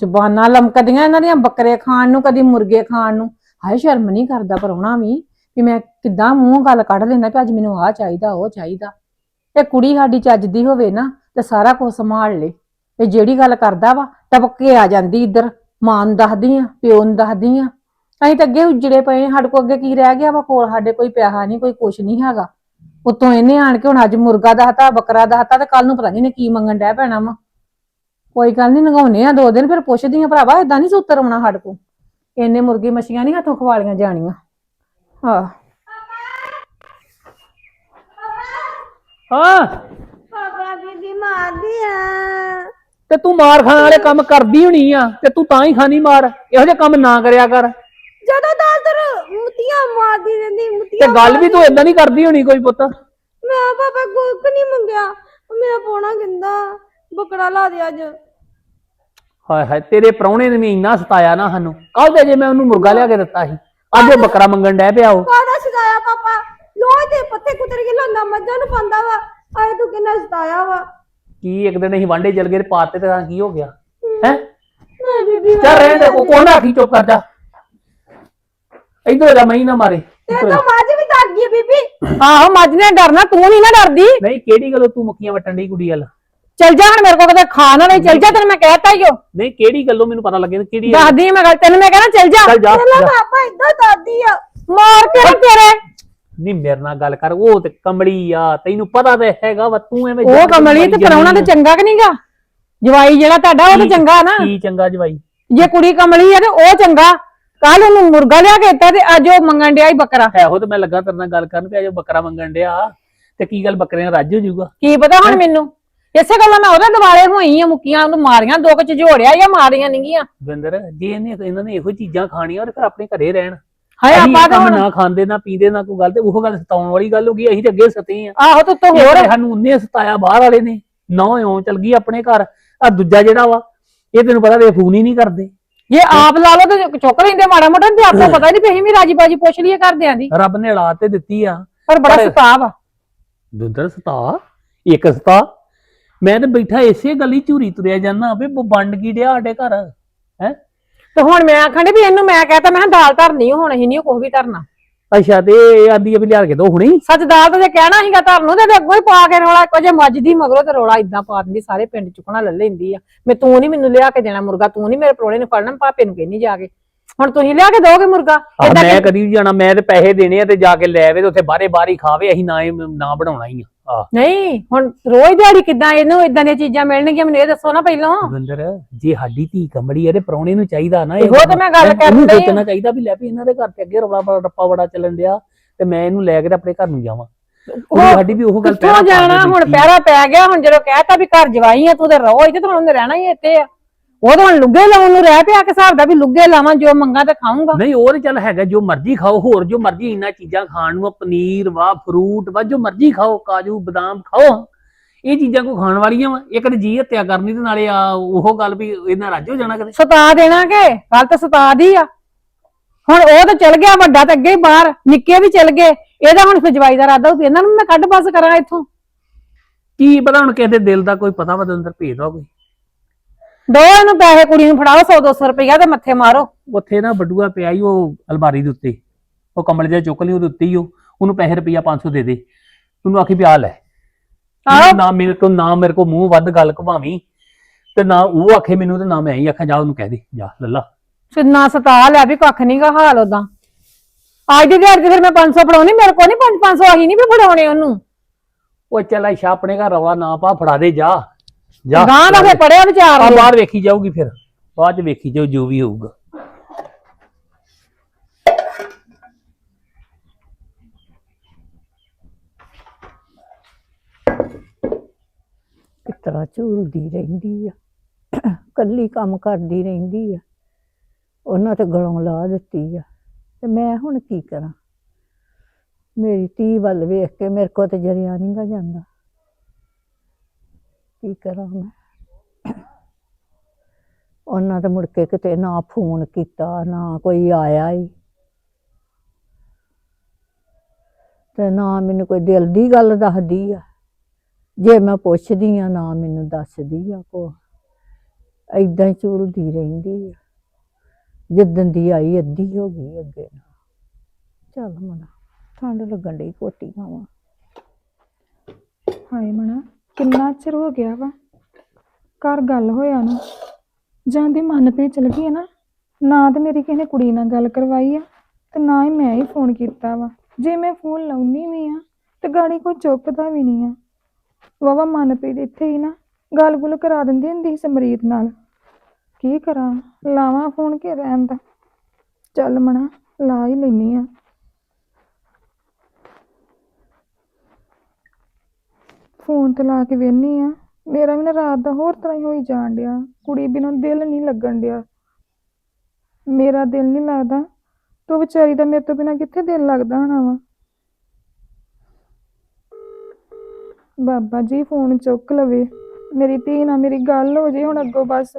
ਜ਼ੁਬਾਨਾਂ ਲਮਕਦੀਆਂ ਇਹਨਾਂ ਦੀਆਂ ਬੱਕਰੇ ਖਾਣ ਨੂੰ ਕਦੀ ਮੁਰਗੇ ਖਾਣ ਨੂੰ। ਹਾਏ ਸ਼ਰਮ ਨਹੀਂ ਕਰਦਾ ਪਰਉਣਾ ਵੀ ਕਿ ਮੈਂ ਕਿੱਦਾਂ ਮੂੰਹ ਗੱਲ ਕੱਢ ਲੈਣਾ ਕਿ ਅੱਜ ਮੈਨੂੰ ਆਹ ਚਾਹੀਦਾ ਉਹ ਚਾਹੀਦਾ। ਇਹ ਕੁੜੀ ਸਾਡੀ ਚੱਜ ਦੀ ਹੋਵੇ ਨਾ ਤੇ ਸਾਰਾ ਕੁਝ ਸੰਭਾਲ ਲੇ। ਇਹ ਜਿਹੜੀ ਗੱਲ ਕਰਦਾ ਵਾ ਟਪਕ ਕੇ ਆ ਜਾਂਦੀ ਇੱਧਰ। ਮਾਂ ਨੂੰ ਦੱਸਦੀ ਆ ਪਿਓ ਨੂੰ ਦੱਸਦੀ ਆ। ਅਸੀਂ ਤਾਂ ਅੱਗੇ ਉਜੜੇ ਪਏ ਆਂ, ਸਾਡੇ ਕੋਲ ਅੱਗੇ ਕੀ ਰਹਿ ਗਿਆ ਵਾ ਕੋਲ ਸਾਡੇ ਕੋਈ ਪਿਆਹਾ ਨਹੀਂ ਕੋਈ ਕੁਛ ਨਹੀਂ ਹੈਗਾ। ਉਤੋਂ ਇਹਨੇ ਆਣ ਕੇ ਹੁਣ ਅੱਜ ਮੁਰਗਾ ਦਾ ਦਹਤਾ ਬੱਕਰਾ ਦਾ ਦਹਤਾ ਤੇ ਕੱਲ ਨੂੰ ਪਤਾ ਨਹੀਂ ਨੇ ਕੀ ਮੰਗਣ ਡਿਆ ਪੈਣਾ ਵਾ। ਕੋਈ ਗੱਲ ਨਹੀਂ ਨਗਾਉਨੇ ਆ ਦੋ ਦਿਨ ਫਿਰ ਪੁੱਛਦੀ ਆ ਭਰਾਵਾ ਇਦਾਂ ਨਹੀਂ ਸੁੱਤਰ ਆਉਣਾ ਸਾਡੇ ਕੋ ਇੰਨੇ ਮੁਰਗੀ ਮੱਛੀਆਂ ਨਹੀਂ ਹੱਥੋਂ ਖਵਾਲੀਆਂ ਜਾਣੀਆਂ। ਹਾਂ ਹਾਂ। ਪਾਪਾ ਬੀਬੀ ਮਾਰਦੀ ਆ। ਤੇ ਤੂੰ ਮਾਰ ਖਾਣ ਵਾਲੇ ਕੰਮ ਕਰਦੀ ਹੋਣੀ ਆ ਤੇ ਤੂੰ ਤਾਂ ਹੀ ਖਾਣੀ ਮਾਰ ਇਹੋ ਜਿਹੇ ਕੰਮ ਨਾ ਕਰਿਆ ਕਰ। ਜਦੋਂ ਦਾਦਰ ਮੁੱਤੀਆਂ ਮਾਰਦੀ ਰਹਿੰਦੀ ਤੇ ਮੁੱਤੀਆਂ ਗੱਲ ਵੀ ਤੂੰ ਇਦਾਂ ਨਹੀਂ ਕਰਦੀ ਹੋਣੀ ਕੋਈ ਪੁੱਤ? ਮੈਂ ਪਾਪਾ ਕੁੱਕ ਨਹੀਂ ਮੰਗਿਆ ਉਹ ਮੇਰਾ ਪੋਣਾ ਕਹਿੰਦਾ ਬੱਕਰਾ ਲਾ ਦੇ ਅੱਜ। ਹਾਏ ਹਾਏ ਤੇਰੇ ਪ੍ਰਾਹੁਣੇ ਨੇ ਵੀ ਇੰਨਾ ਸਤਾਇਆ ਨਾ ਸਾਨੂੰ। ਕੱਲ ਦੇ ਜੇ ਮੈਂ ਉਹਨੂੰ ਮੁਰਗਾ ਲਿਆ ਕੇ ਦਿੱਤਾ ਸੀ ਅੱਜ ਉਹ ਬੱਕਰਾ ਮੰਗਣ ਡੈ ਪਿਆ ਉਹ। ਕਾਹਦਾ ਸਤਾਇਆ ਪਾਪਾ? ਲੋਹੇ ਦੇ ਪੱਤੇ ਕੁਤਰ ਕੇ ਲਾਂਦਾ ਮੱਝਾਂ ਨੂੰ ਪਾਉਂਦਾ ਵਾ। ਆਏ ਤੂੰ ਕਿੰਨਾ ਸਤਾਇਆ ਵਾ। ਕੀ ਇੱਕ ਦਿਨ ਅਸੀਂ ਵਾਂਡੇ ਚਲ ਗਏ ਤੇ ਪਾਤੇ ਤੇ ਕੀ ਹੋ ਗਿਆ? ਹੈ। ਮੈਂ ਬੀਬੀ ਚੱਲ ਰਹਿਣ ਦੇ ਕੋ ਕੋਨਾ ਆਖੀ ਚੁੱਪ ਕਰ ਜਾ। ਇਧਰ ਮੈਂ ਨਾ ਮਾਰੇ। ਤੇ ਇੱਧਰ ਆ। ਤਾਂ ਮੱਝ ਵੀ ਗਈ ਬੀਬੀ। ਆਹੋ ਮੱਝ ਨੇ ਡਰਨਾ ਤੂੰ ਨਹੀਂ ਨਾ ਡਰਦੀ। ਨਹੀਂ ਕਿਹੜੀ ਗੱਲੋਂ ਤੂੰ ਮੁੱਕੀਆਂ ਵਟਣ ਦੀ ਕੁੜੀ ਵੱਲ? ਚੱਲ ਜਾ ਹੁਣ ਮੇਰੇ ਕੋਲ ਕਿਤੇ ਖਾਣਾ ਨਹੀਂ ਚੱਲ ਜਾ ਤੈਨੂੰ ਮੈਂ ਕਹਿਤਾ ਈਓ ਨਹੀਂ ਕਿਹੜੀ ਗੱਲੋਂ ਮੈਨੂੰ ਪਤਾ ਲੱਗੇ ਕਿਹੜੀ ਆ? ਦੱਸਦੀ ਆਂ ਮੈਂ ਗੱਲ ਤੈਨੂੰ ਮੈਂ ਕਹਿਣਾ ਚੱਲ ਜਾ। ਚੱਲ ਜਾ ਪਹਿਲਾਂ ਜਾ। ਪਾਪਾ ਇਦਾਂ ਦਾਦੀ ਆ। ਮਾਰ ਕੇ ਨਾ ਤੇਰੇ। ਨਹੀਂ ਮੇਰੇ ਨਾਲ ਗੱਲ ਕਰ ਉਹ ਤੇ ਕਮਲੀ ਆ ਤੈਨੂੰ ਪਤਾ ਤੇ ਹੈਗਾ ਵਾ ਤੂੰ ਐਵੇਂ ਉਹ ਕਮਲੀ ਤੇ ਪਰਾਉਣਾ ਤੇ ਆ। ਚੰਗਾ ਕਿ ਨਹੀਂਗਾ ਜਵਾਈ ਜਿਹੜਾ ਤੁਹਾਡਾ ਉਹ ਤਾਂ ਚੰਗਾ ਨਾ। ਕੀ ਚੰਗਾ ਜਵਾਈ? ਜੇ ਕੁੜੀ ਕਮਲੀ ਹੈ ਤੇ ਉਹ ਚੰਗਾ। ਕੱਲ ਉਹਨੂੰ ਮੁਰਗਾ ਲਿਆ ਕੇ ਦਿੱਤਾ ਤੇ ਅੱਜ ਉਹ ਮੰਗਣ ਡਿਆ ਹੀ ਬੱਕਰਾ। ਇਹੋ ਤੇ ਮੈਂ ਲੱਗਾ ਤੇਰੇ ਨਾਲ ਗੱਲ ਕਰਨ ਪਿਆ ਜੋ ਬੱਕਰਾ ਮੰਗਣ ਡਿਆ। ਤੇ ਕੀ ਗੱਲ ਬੱਕਰੇ ਨਾਲ ਰੱਜ ਹੋ ਜਾਊਗਾ? ਕੀ ਪਤਾ ਹੁਣ ਮੈਨੂੰ? ਇਸੇ ਗੱਲੋਂ ਮੈਂ ਉਹਦੇ ਦਿਵਾਲੇ ਹੋਈ ਆ ਮੁੱਕੀਆਂ ਉਹਨੂੰ ਮਾਰੀਆਂ ਦੋ ਕੁ ਝੋੜਿਆ ਜਾਂ ਮਾਰੀਆਂ ਨਹੀਂਗੀਆਂ ਬਿੰਦਰ ਜੇ ਇਹਨੇ ਇਹਨਾਂ ਨੇ ਇਹੋ ਚੀਜ਼ਾਂ ਖਾਣੀਆਂ ਤੇ ਫਿਰ ਆਪਣੇ ਘਰੇ ਰਹਿਣ। ਹਾਏ ਅਸੀਂ ਆਪਾਂ ਇਹ ਤਾਂ ਕੰਮ ਹੁਣ ਨਾ ਖਾਂਦੇ ਨਾ ਪੀਂਦੇ ਨਾ ਕੋਈ ਗੱਲ ਤੇ ਉਹ ਗੱਲ ਸਤਾਉਣ ਵਾਲੀ ਗੱਲ ਹੋ ਗਈ ਅਸੀਂ ਤੇ ਅੱਗੇ ਸਤੇ ਆ। ਆਹੋ ਤੂੰ ਤੋਂ ਹੋਰ। ਸਾਨੂੰ ਉਹਨੇ ਸਤਾਇਆ ਬਾਹਰ ਵਾਲੇ ਨੇ ਨਾ ਇਉਂ ਚਲ ਗਈ ਆਪਣੇ ਘਰ। ਆ ਦੂਜਾ ਜਿਹੜਾ ਵਾ ਇਹ ਤੈਨੂੰ ਪਤਾ ਵੇ ਫੋਨ ਹੀ ਨਹੀਂ ਕਰਦੇ। ਜੇ ਆਪ ਲਾ ਲਓ ਤੇ ਚੁੱਕ ਲੈਂਦੇ ਮਾੜਾ ਮੋਟਾ ਤੇ ਆਪੋ ਪਤਾ ਨਹੀਂ ਪਈ ਵੀ ਰਾਜੀ ਬਾਜੀ ਪੁੱਛ ਲਈਏ ਘਰਦਿਆਂ ਦੀ। ਰੱਬ ਨੇ ਔਲਾਦ ਤੇ ਦਿੱਤੀ ਆ। ਪਰ ਬੜਾ ਪਰ- ਸਤਾਵ ਆ ਦੁੱਧਰ ਸਤਾ? ਇੱਕ ਸਤਾ? ਮੈਂ ਤੇ ਬੈਠਾ ਇਸੇ ਗੱਲੀ ਝੂਰੀ ਤੁਰਿਆ ਜਾਂਦਾ ਵੀ ਬ- ਵੰਡ ਕੀ ਡਿਆ ਸਾਡੇ ਘਰ ਹੈ? ਤੇ ਹੁਣ ਮੈਂ ਆਖਣ ਡਈ ਵੀ ਇਹਨੂੰ ਮੈਂ ਕਹਤਾ ਮੈਂ ਕਿਹਾ ਦਾਲ ਧਰਨੀ ਹੁਣ ਅਸੀਂ ਨਹੀਂ ਕੁਝ ਵੀ ਧਰਨਾ। ਅੱਛਾ ਤੇ ਇਹ ਆਂਦੀ ਆ ਵੀ ਲਿਆ ਕੇ ਦੋ ਹੁਣੀ ਸੱਚ ਦਾਲ ਤਾਂ ਜੇ ਕਹਿਣਾ ਸੀਗਾ ਧਰਨ ਤੇ ਅੱਗੋਂ ਹੀ ਪਾ ਕੇ ਰੌਲਾ ਇੱਕੋ ਜੇ ਮੱਝ ਦੀ ਮਗਰੋਂ ਤੇ ਰੌਲਾ ਇਦਾਂ ਪਾ ਦਿੰਦੀ ਸਾਰੇ ਪਿੰਡ ਚੁੱਕਣਾ ਲੈ ਲੈਂਦੀ ਆ। ਮੈਂ ਤੂੰ ਨਹੀਂ ਮੈਨੂੰ ਲਿਆ ਕੇ ਦੇਣਾ ਮੁਰਗਾ ਤੂੰ ਨਹੀਂ ਮੇਰੇ ਪ੍ਰੋਲੇ ਨੂੰ ਫੜਨਾ ਪਾਪੇ ਨੂੰ ਕਹਿਨੀ ਜਾ ਕੇ। ਹੁਣ ਤੁਸੀਂ ਲਿਆ ਕੇ ਦੋਗੇ ਮੁਰਗਾ? ਆਹ ਏਦਾਂ ਮੈਂ ਕਦੀ ਵੀ ਜਾਣਾ ਮੈਂ ਤੇ ਪੈਸੇ ਦੇਣੇ ਆ ਤੇ ਜਾ ਕੇ ਲੈ ਆਵੇ ਤੇ ਉੱਥੇ ਬਾਰੇ ਬਾਰੀ ਖਾਵੇ ਅਸੀਂ ਨਾ ਇਹ ਨਾ ਬਣਾਉਣਾ ਹੀ ਆ। ਆ ਨਹੀਂ ਹੁਣ ਰੋਜ਼ ਦਿਹਾੜੀ ਕਿੱਦਾਂ ਇਹਨੂੰ ਇਦਾਂ ਦੀਆਂ ਚੀਜ਼ਾਂ ਮਿਲਣਗੀਆਂ ਮੈਨੂੰ ਇਹ ਦੱਸੋ ਨਾ ਪਹਿਲਾਂ। ਦਵਿੰਦਰ ਜੇ ਸਾਡੀ ਧੀ ਕੰਬੜੀ ਆ ਤੇ ਪ੍ਰਾਹੁਣੇ ਨੂੰ ਚਾਹੀਦਾ ਨਾ ਇਹੋ ਤੇ ਮੈਂ ਗੱਲ ਡਈ ਆ। ਸੋਚਣਾ ਚਾਹੀਦਾ ਵੀ ਲੈ ਵੀ ਇਹਨਾਂ ਦੇ ਘਰ ਤੇ ਅੱਗੇ ਰੌਲਾ ਬੜਾ ਰੱਪਾ ਬੜਾ ਚੱਲਣ ਡਿਆ ਤੇ ਮੈਂ ਇਹਨੂੰ ਲੈ ਕੇ ਆਪਣੇ ਘਰ ਨੂੰ ਜਾਵਾਂ। ਉਹ ਸਾਡੀ ਵੀ ਉਹ ਗੱਲ ਕਿੱਥੋਂ ਜਾਣਾ? ਹੁਣ ਪਹਿਰਾ ਪੈ ਗਿਆ ਹੁਣ ਜਦੋਂ ਕਹਿਤਾ ਵੀ ਘਰ ਜਵਾਈ ਆ ਤੂੰ ਤੇ ਰਹੋ ਇੱਥੇ ਤਾਂ ਰਹਿਣਾ ਹੀ ਇੱਥੇ ਆ। ਉਹ ਤਾਂ ਹੁਣ ਲੁੱਗੇ ਲਾਉਣ ਨੂੰ ਰਹਿ ਪਿਆ ਕਿ ਹਿਸਾਬ ਦਾ ਵੀ ਲੁੱਗੇ ਲਾਵਾਂ ਜੋ ਮੰਗਾ ਤੇ ਖਾਊਂਗਾ। ਨਹੀਂ ਉਹ ਤੇ ਚੱਲ ਹੈਗਾ ਜੋ ਮਰਜ਼ੀ ਖਾਓ ਹੋਰ ਜੋ ਮਰਜ਼ੀ ਇੰਨਾ ਚੀਜ਼ਾਂ ਖਾਣ ਨੂੰ ਆ, ਪਨੀਰ ਵਾ ਫਰੂਟ ਵਾ ਜੋ ਮਰਜ਼ੀ ਖਾਓ ਕਾਜੂ ਬਦਾਮ ਖਾਓ। ਇਹ ਚੀਜ਼ਾਂ ਕੋ ਖਾਣ ਵਾਲੀਆਂ ਵਾ। ਇੱਕ ਤੇ ਜੀ ਹੱਤਿਆ ਕਰਨੀ ਤੇ ਨਾਲੇ ਆ ਉਹ ਗੱਲ ਵੀ ਇਹਨਾਂ ਰੱਜ ਹੋ ਜਾਣਾ ਕਦੇ ਸਤਾ ਦੇਣਾ ਕਿ? ਗੱਲ ਤਾਂ ਸਤਾ ਦੀ ਆ। ਹੁਣ ਉਹ ਤਾਂ ਚਲ ਗਿਆ ਵੱਡਾ ਤਾਂ ਅੱਗੇ ਹੀ ਬਾਹਰ ਨਿੱਕੇ ਵੀ ਚਲ ਗਏ। ਇਹਦਾ ਹੁਣ ਫਿਰ ਜਵਾਈ ਦਾ ਇਰਾਦਾ ਹੋਊ ਇਹਨਾਂ ਨੂੰ ਮੈਂ ਕੱਢ ਬਸ ਕਰਾਂ ਇੱਥੋਂ। ਕੀ ਪਤਾ ਹੁਣ ਕਿਸੇ ਦੇ ਦਿਲ ਦਾ ਕੋਈ ਪਤਾ ਵਾ ਤੇ ਅੰਦਰ ਭੇਦ ਵਾ ਕੋਈ। ਦੋ ਇਹਨੂੰ ਪੈਸੇ ਕੁੜੀ ਨੂੰ ਫੜਾਓ 100 200 ਰੁਪਇਆ ਤੇ ਮੱਥੇ ਮਾਰੋ। ਉੱਥੇ ਨਾ ਬਡੂਆ ਪਿਆ ਹੀ ਉਹ ਅਲਮਾਰੀ ਦੇ ਉੱਤੇ। ਉਹ ਕੰਬਲ ਜਿਹਾ ਚੁੱਕ ਲਈ ਉਹਦੇ ਉੱਤੇ ਹੀ ਉਹ। ਉਹਨੂੰ ਪੈਸੇ ਰੁਪਈਆ 500 ਦੇ ਦੇ। ਤੈਨੂੰ ਆਖੀ ਵੀ ਆ ਲੈ। ਆਹੋ। ਨਾ ਮੇਰੇ ਤੋਂ ਨਾ ਮੇਰੇ ਕੋ ਮੂੰਹ ਵੱਧ ਗੱਲ ਘਵਾਵੀਂ ਤੇ ਨਾ ਉਹ ਆਖੇ ਮੈਨੂੰ ਤੇ ਨਾ ਮੈਂ ਹੀ ਆਖਾਂ ਜਾ ਉਹਨੂੰ ਕਹਿ ਦੇ। ਜਾ ਲੱਲਾ ਸਿੰਨਾ ਸਤਾ ਲਿਆ ਵੀ ਕੱਖ ਨਹੀਂਗਾ ਹਾਲ ਉਦਾਂ ਅੱਜ ਦੀ ਦਿਹਾੜੀ ਤੇ ਫਿਰ ਮੈਂ 500 ਫੜਾਉਣੀ ਮੇਰੇ ਕੋਲ ਨਹੀਂ 5 500 ਆਹੀ ਨਹੀਂ ਵੀ ਫੜਾਉਣੇ ਉਹਨੂੰ। ਉਹ ਚੱਲ ਆਇਸ਼ਾ ਆਪਣੇ ਘਰ ਰੌਲਾ ਨਾ ਪਾ ਫੜਾ ਦੇ ਜਾ। ਜਾ ਗਾਂ ਦਾ ਫਿਰ ਪੜਿਆ ਵਿਚਾਰ ਆ। ਬਾਹਰ ਵੇਖੀ ਜਾਊਗੀ ਫਿਰ। ਬਾਅਦ ਚ ਵੇਖੀ ਜਾਊ ਜੋ ਵੀ ਹੋਊਗਾ। ਕਿਸ ਤਰ੍ਹਾਂ ਝੂਲਦੀ ਰਹਿੰਦੀ ਆ। ਕੱਲੀ ਕੰਮ ਕਰਦੀ ਰਹਿੰਦੀ ਆ। ਉਹਨਾਂ ਤੇ ਗਲੋਂ ਲਾ ਦਿੱਤੀ ਆ। ਤੇ ਮੈਂ ਹੁਣ ਕੀ ਕਰਾਂ? ਮੇਰੀ ਧੀ ਵੱਲ ਵੇਖ ਕੇ ਮੇਰੇ ਕੋ ਤੇ ਜਰਿਆ ਨਹੀਂ ਗਾ ਜਾਂਦਾ। ਕੀ ਕਰਾਂ ਮੈਂ? ਉਹਨਾਂ ਤੇ ਮੁੜ ਕੇ ਕਿਤੇ ਨਾ ਫੋਨ ਕੀਤਾ, ਨਾ ਕੋਈ ਆਇਆ ਹੀ। ਤੇ ਨਾ ਮੈਨੂੰ ਕੋਈ ਦਿਲ ਦੀ ਗੱਲ ਦੱਸਦੀ ਆ। ਜੇ ਮੈਂ ਪੁੱਛਦੀ ਆ, ਨਾ ਮੈਨੂੰ ਦੱਸਦੀ ਆ ਕੋ ਐਦਾਂ ਹੀ ਝੂਲਦੀ ਰਹਿੰਦੀ ਆ। ਜਿੱਦਣ ਦੀ ਆਈ, ਅੱਧੀ ਹੋ ਗਈ ਅੱਗੇ ਨਾ ਚੱਲ ਮਨਾ, ਠੰਡ ਲੱਗਣ ਡਈ ਕੋਟੀ ਪਾਵਾਂ ਹਾਏ ਮਨਾ। ਕਿੰਨਾ ਚਿਰ ਹੋ ਗਿਆ ਵਾ? ਘਰ ਗੱਲ ਹੋਇਆ ਨੂੰ। ਜਾਂਦੀ ਮਨ ਤੇ ਚਲ ਗਈ ਹੈ ਨਾ? ਨਾ ਤੇ ਮੇਰੀ ਕਿਸੇ ਨੇ ਕੁੜੀ ਨਾਲ ਗੱਲ ਕਰਵਾਈ ਆ ਤੇ ਨਾ ਹੀ ਮੈਂ ਹੀ ਫੋਨ ਕੀਤਾ ਵਾ। ਜੇ ਮੈਂ ਫੋਨ ਲਾਉਣੀ ਵੀ ਆ ਤੇ ਗਾੜੀ ਕੋਈ ਚੁੱਕਦਾ ਵੀ ਨਹੀਂ ਆ। ਵਾਵਾ ਮਨਪ੍ਰੀਤ ਇੱਥੇ ਹੀ ਨਾ, ਗੱਲ ਗੁੱਲ ਕਰਾ ਦਿੰਦੀ ਹੁੰਦੀ ਸੀ ਸਮਰੀਤ ਨਾਲ। ਕੀ ਕਰਾਂ? ਲਾਵਾਂ ਫੋਨ ਕੇ ਰਹਿਣ ਦਾ। ਚੱਲ ਮਣਾ, ਲਾ ਹੀ ਲੈਨੀ ਆ। ਫੋਨ ਤੇ ਲਾ ਕੇ ਵੇਹਨੀ ਆ। ਮੇਰਾ ਵੀ ਨਾ ਰਾਤ ਦਾ ਹੋਰ ਤਰ੍ਹਾਂ ਹੀ ਹੋਈ ਜਾਣ ਡਿਆ। ਕੁੜੀ ਬਿਨਾਂ ਦਿਲ ਨਹੀਂ ਲੱਗਣ ਡਿਆ। ਮੇਰਾ ਦਿਲ ਨਹੀਂ ਲੱਗਦਾ। ਤੂੰ ਵਿਚਾਰੀ ਦਾ ਮੇਰੇ ਤੋਂ ਬਿਨਾਂ ਕਿੱਥੇ ਦਿਲ ਲੱਗਦਾ ਹੋਣਾ ਵਾ? ਬਾਬਾ ਜੀ, ਫੋਨ ਚੁੱਕ ਲਵੇ। ਮੇਰੀ ਧੀ ਨਾਲ ਮੇਰੀ ਗੱਲ ਹੋ ਜੇ ਹੁਣ ਅੱਗੋਂ ਬਸ।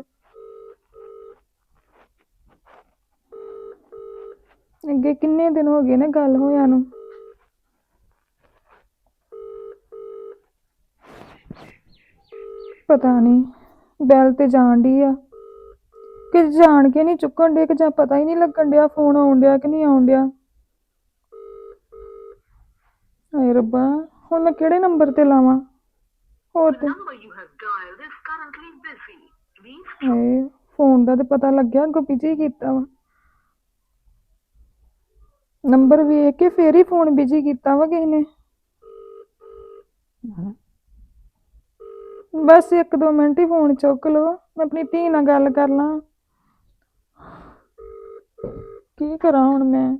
ਅੱਗੇ ਕਿੰਨੇ ਦਿਨ ਹੋ ਗਏ ਨੇ ਗੱਲ ਹੋਇਆ ਨੂੰ। ਪਤਾ ਨਹੀਂ, ਬੈਲ ਤੇ ਜਾਣ ਡਈ ਆ। ਕਿ ਜਾਣ ਕੇ ਨਹੀਂ ਚੁੱਕਣ ਡੇ ਕਿ ਜਾਂ ਪਤਾ ਹੀ ਨਹੀਂ ਲੱਗਣ ਡਿਆ, ਫੋਨ ਆਉਣ ਡਿਆ ਕਿ ਨਹੀਂ ਆਉਣ ਡਿਆ। ਹਾਏ ਰੱਬਾ, ਹੁਣ ਮੈਂ ਕਿਹੜੇ ਨੰਬਰ ਤੇ ਲਾਵਾਂ? ਹੋਰ ਤੇ ਹਾਏ, ਫੋਨ ਦਾ ਤੇ ਪਤਾ ਲੱਗਿਆ ਅੱਗੋਂ ਬਿਜ਼ੀ ਕੀਤਾ ਵਾ। ਨੰਬਰ ਵੇਖ ਕੇ ਫੇਰ ਹੀ ਫੋਨ ਬਿਜ਼ੀ ਕੀਤਾ ਵਾ ਕਿਸੇ ਨੇ। ਬਸ ਇੱਕ ਦੋ ਮਿੰਟ ਹੀ ਫੋਨ ਚੁੱਕ ਲਓ ਮੈਂ ਆਪਣੀ ਧੀ ਨਾਲ ਗੱਲ ਕਰ ਲਾਂ। ਕੀ ਕਰਾਂ ਹੁਣ ਮੈਂ?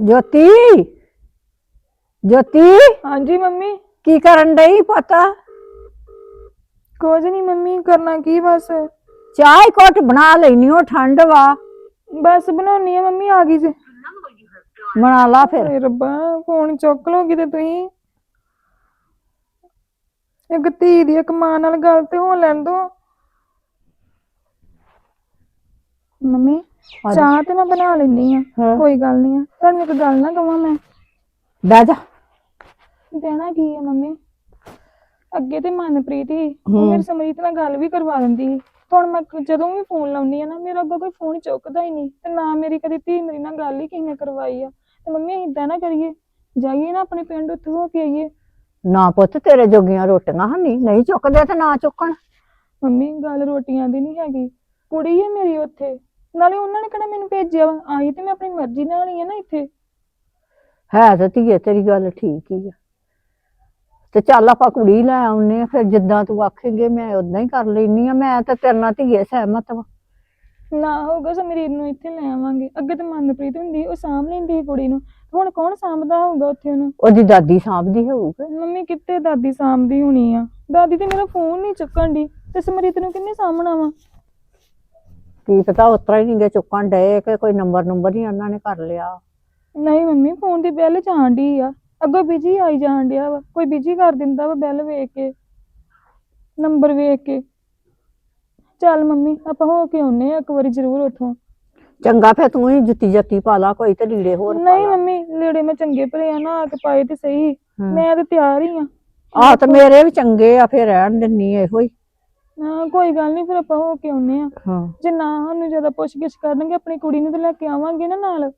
ਜੋਤੀ? ਜੋਤੀ? ਹਾਂਜੀ ਮੰਮੀ? ਕੀ ਕਰਨ ਡਈ ਪਤਾ? ਕੁਝ ਨਹੀਂ ਮੰਮੀ ਕਰਨਾ ਕੀ ਬਸ? ਚਾਹ ਹੀ ਘੁੱਟ ਬਣਾ ਲੈਣੀ ਉਹ ਠੰਡ ਵਾ। ਬਸ ਬਣਾਉਣੀ ਆ ਮੰਮੀ ਆ ਗਈ ਜੇ। ਬਣਾ ਲਾ ਫਿਰ। ਹਾਏ ਰੱਬਾ ਫੋਨ ਚੁੱਕ ਲਓਗੇ ਤੇ ਤੁਸੀਂ। ਇੱਕ ਧੀ ਦੀ ਇੱਕ ਮਾਂ ਨਾਲ ਗੱਲ ਤੇ ਹੋ ਲੈਣ ਦੋ। ਮੰਮੀ। ਚਾਹ ਤੇ ਮੈਂ ਬਣਾ ਲੈਣੀ ਆ ਹਾਂ। ਕੋਈ ਗੱਲ ਨਹੀਂ ਆ। ਤੁਹਾਨੂੰ ਇੱਕ ਗੱਲ ਨਾ ਕਹਾਂ ਮੈਂ। ਬਹਿ ਜਾ। ਕਹਿਣਾ ਕੀ ਹੈ ਮੰਮੀ? ਅੱਗੇ ਤੇ ਮਨਪ੍ਰੀਤ ਹੀ ਉਹ ਹੂੰ। ਮੇਰੀ ਸਮਰੀਤ ਨਾਲ ਗੱਲ ਵੀ ਕਰਵਾ ਦਿੰਦੀ ਸੀ। ਹੁਣ ਮੈਂ ਕ- ਜਦੋਂ ਵੀ ਫੋਨ ਲਾਉਣੀ ਆ ਨਾ ਮੇਰਾ ਅੱਗੋਂ ਕੋਈ ਫੋਨ ਚੁੱਕਦਾ ਹੀ ਨਹੀਂ ਤੇ ਨਾ ਮੇਰੀ ਕਦੀ ਧੀ ਮੇਰੀ ਨਾਲ ਗੱਲ ਹੀ ਕਿਸੇ ਨੇ ਕਰਵਾਈ ਆ। ਤੇ ਮੰਮੀ ਇਦਾਂ ਨਾ ਕਰੀਏ ਜਾਈਏ ਨਾ ਆਪਣੇ ਪਿੰਡ ਉੱਥੇ ਹੋ ਕੇ ਆਈਏ। ਨਾ ਪੁੱਤ ਤੇਰੇ ਜੋਗੀਆਂ ਰੋਟੀਆਂ ਹਨੀ ਨਹੀਂ ਚੁੱਕਦੇ ਤੇ ਨਾ ਚੁੱਕਣ। ਮੰਮੀ ਗੱਲ ਰੋਟੀਆਂ ਦੀ ਨਹੀਂ ਹੈਗੀ। ਕੁੜੀ ਹੈ ਮੇਰੀ ਉੱਥੇ। ਨਾਲੇ ਉਹਨਾਂ ਨੇ ਕਿਹੜਾ ਮੈਨੂੰ ਭੇਜਿਆ ਵਾ? ਆਈ ਤੇ ਮੈਂ ਆਪਣੀ ਮਰਜ਼ੀ ਨਾਲ ਹੀ ਆ ਨਾ ਇੱਥੇ। ਹੈ ਤਾਂ ਧੀਏ ਤੇਰੀ ਗੱਲ ਠੀਕ ਹੀ ਆ। ਤੇ ਚੱਲ ਆਪਾਂ ਕੁੜੀ ਲੈ ਆਉਨੇ ਆ ਫਿਰ ਜਿੱਦਾਂ ਤੂੰ ਆਖੇਂਗੇ ਮੈਂ ਉਦਾਂ ਹੀ ਕਰ ਲੈਨੀ ਆ ਮੈਂ ਤਾਂ ਤੇਰੇ ਨਾਲ ਧੀਏ ਸਹਿਮਤ ਵਾ। ਨਾ ਹੋਊਗਾ ਸਮਰੀਤ ਨੂੰ ਇੱਥੇ ਲੈ ਆਵਾਂਗੇ। ਅੱਗੇ ਤਾਂ ਮਨਪ੍ਰੀਤ ਹੁੰਦੀ ਉਹ ਸਾਂਭ ਲੈਂਦੀ ਸੀ ਕੁੜੀ ਨੂੰ। ਹੁਣ ਕੌਣ ਸਾਂਭਦਾ ਹੋਊਗਾ ਉੱਥੇ ਉਹਨੂੰ? ਉਹਦੀ ਦਾਦੀ ਸਾਂਭਦੀ ਹੋਊਗਾ। ਮੰਮੀ ਕਿੱਥੇ ਦਾਦੀ ਸਾਂਭਦੀ ਹੋਣੀ ਆ? ਦਾਦੀ ਤੇ ਮੇਰਾ ਫੋਨ ਨਹੀਂ ਚੱਕਣ ਦੀ ਤੇ ਸਮਰੀਤ ਨੂੰ ਕਿੰਨੇ ਸਾਂਭਣਾ ਵਾ? ਕੀ ਪਤਾ ਉਤਰਾ ਹੀ ਨਹੀਂ ਗੇ ਚੁੱਕਣ ਡਏ ਕਿ ਕੋਈ ਨੰਬਰ ਨੰਬਰ ਹੀ ਉਹਨਾਂ ਨੇ ਕਰ ਲਿਆ। ਨਹੀਂ ਮੰਮੀ ਫੋਨ ਦੀ ਬੈਲ ਜਾਣ ਡਈ ਆ। ਅੱਗੋਂ ਬਿਜ਼ੀ ਆਈ ਜਾਣ ਡਿਆ ਵਾ ਕੋਈ ਬਿਜ਼ੀ ਕਰ ਦਿੰਦਾ ਵਾ ਬੈਲ ਵੇਖ ਕੇ ਨੰਬਰ ਵੇਖ ਕੇ। ਚੱਲ ਮੰਮੀ ਆਪਾਂ ਹੋ ਕੇ ਆਉਨੇ ਆ ਇੱਕ ਵਾਰੀ ਜ਼ਰੂਰ ਉੱਥੋਂ। ਚੰਗਾ ਫਿਰ ਤੂੰ ਹੀ ਜੁੱਤੀ ਜੱਤੀ ਪਾ ਲਾ ਕੋਈ ਤੇ ਲੀੜੇ ਹੋਰ ਪਾ ਨਹੀਂ ਲਾ। ਮੰਮੀ ਲੀੜੇ ਮੈਂ ਚੰਗੇ ਭਲੇ ਆ ਨਾ ਆ ਕੇ ਪਾਏ ਤੇ ਸਹੀ। ਹਮ। ਮੈਂ ਤੇ ਤਿਆਰ ਹੀ ਆ। ਆਹ ਤੇ ਮੇਰੇ ਵੀ ਚੰਗੇ ਆ ਫਿਰ ਰਹਿਣ ਦਿੰਨੀ ਆ ਇਹੋ ਹੀ। ਨਾ ਕੋਈ ਗੱਲ ਨਹੀਂ ਫਿਰ ਆਪਾਂ ਹੋ ਕੇ ਆਉਨੇ ਆ ਹਾਂ। ਜੇ ਨਾ ਸਾਨੂੰ ਜ਼ਿਆਦਾ ਪੁੱਛ ਗਿੱਛ ਕਰਨਗੇ ਆਪਣੀ ਕੁੜੀ ਨੂੰ ਤੇ ਲੈ ਕੇ ਆਵਾਂਗੇ ਨਾ ਨਾਲ। ਹੂੰ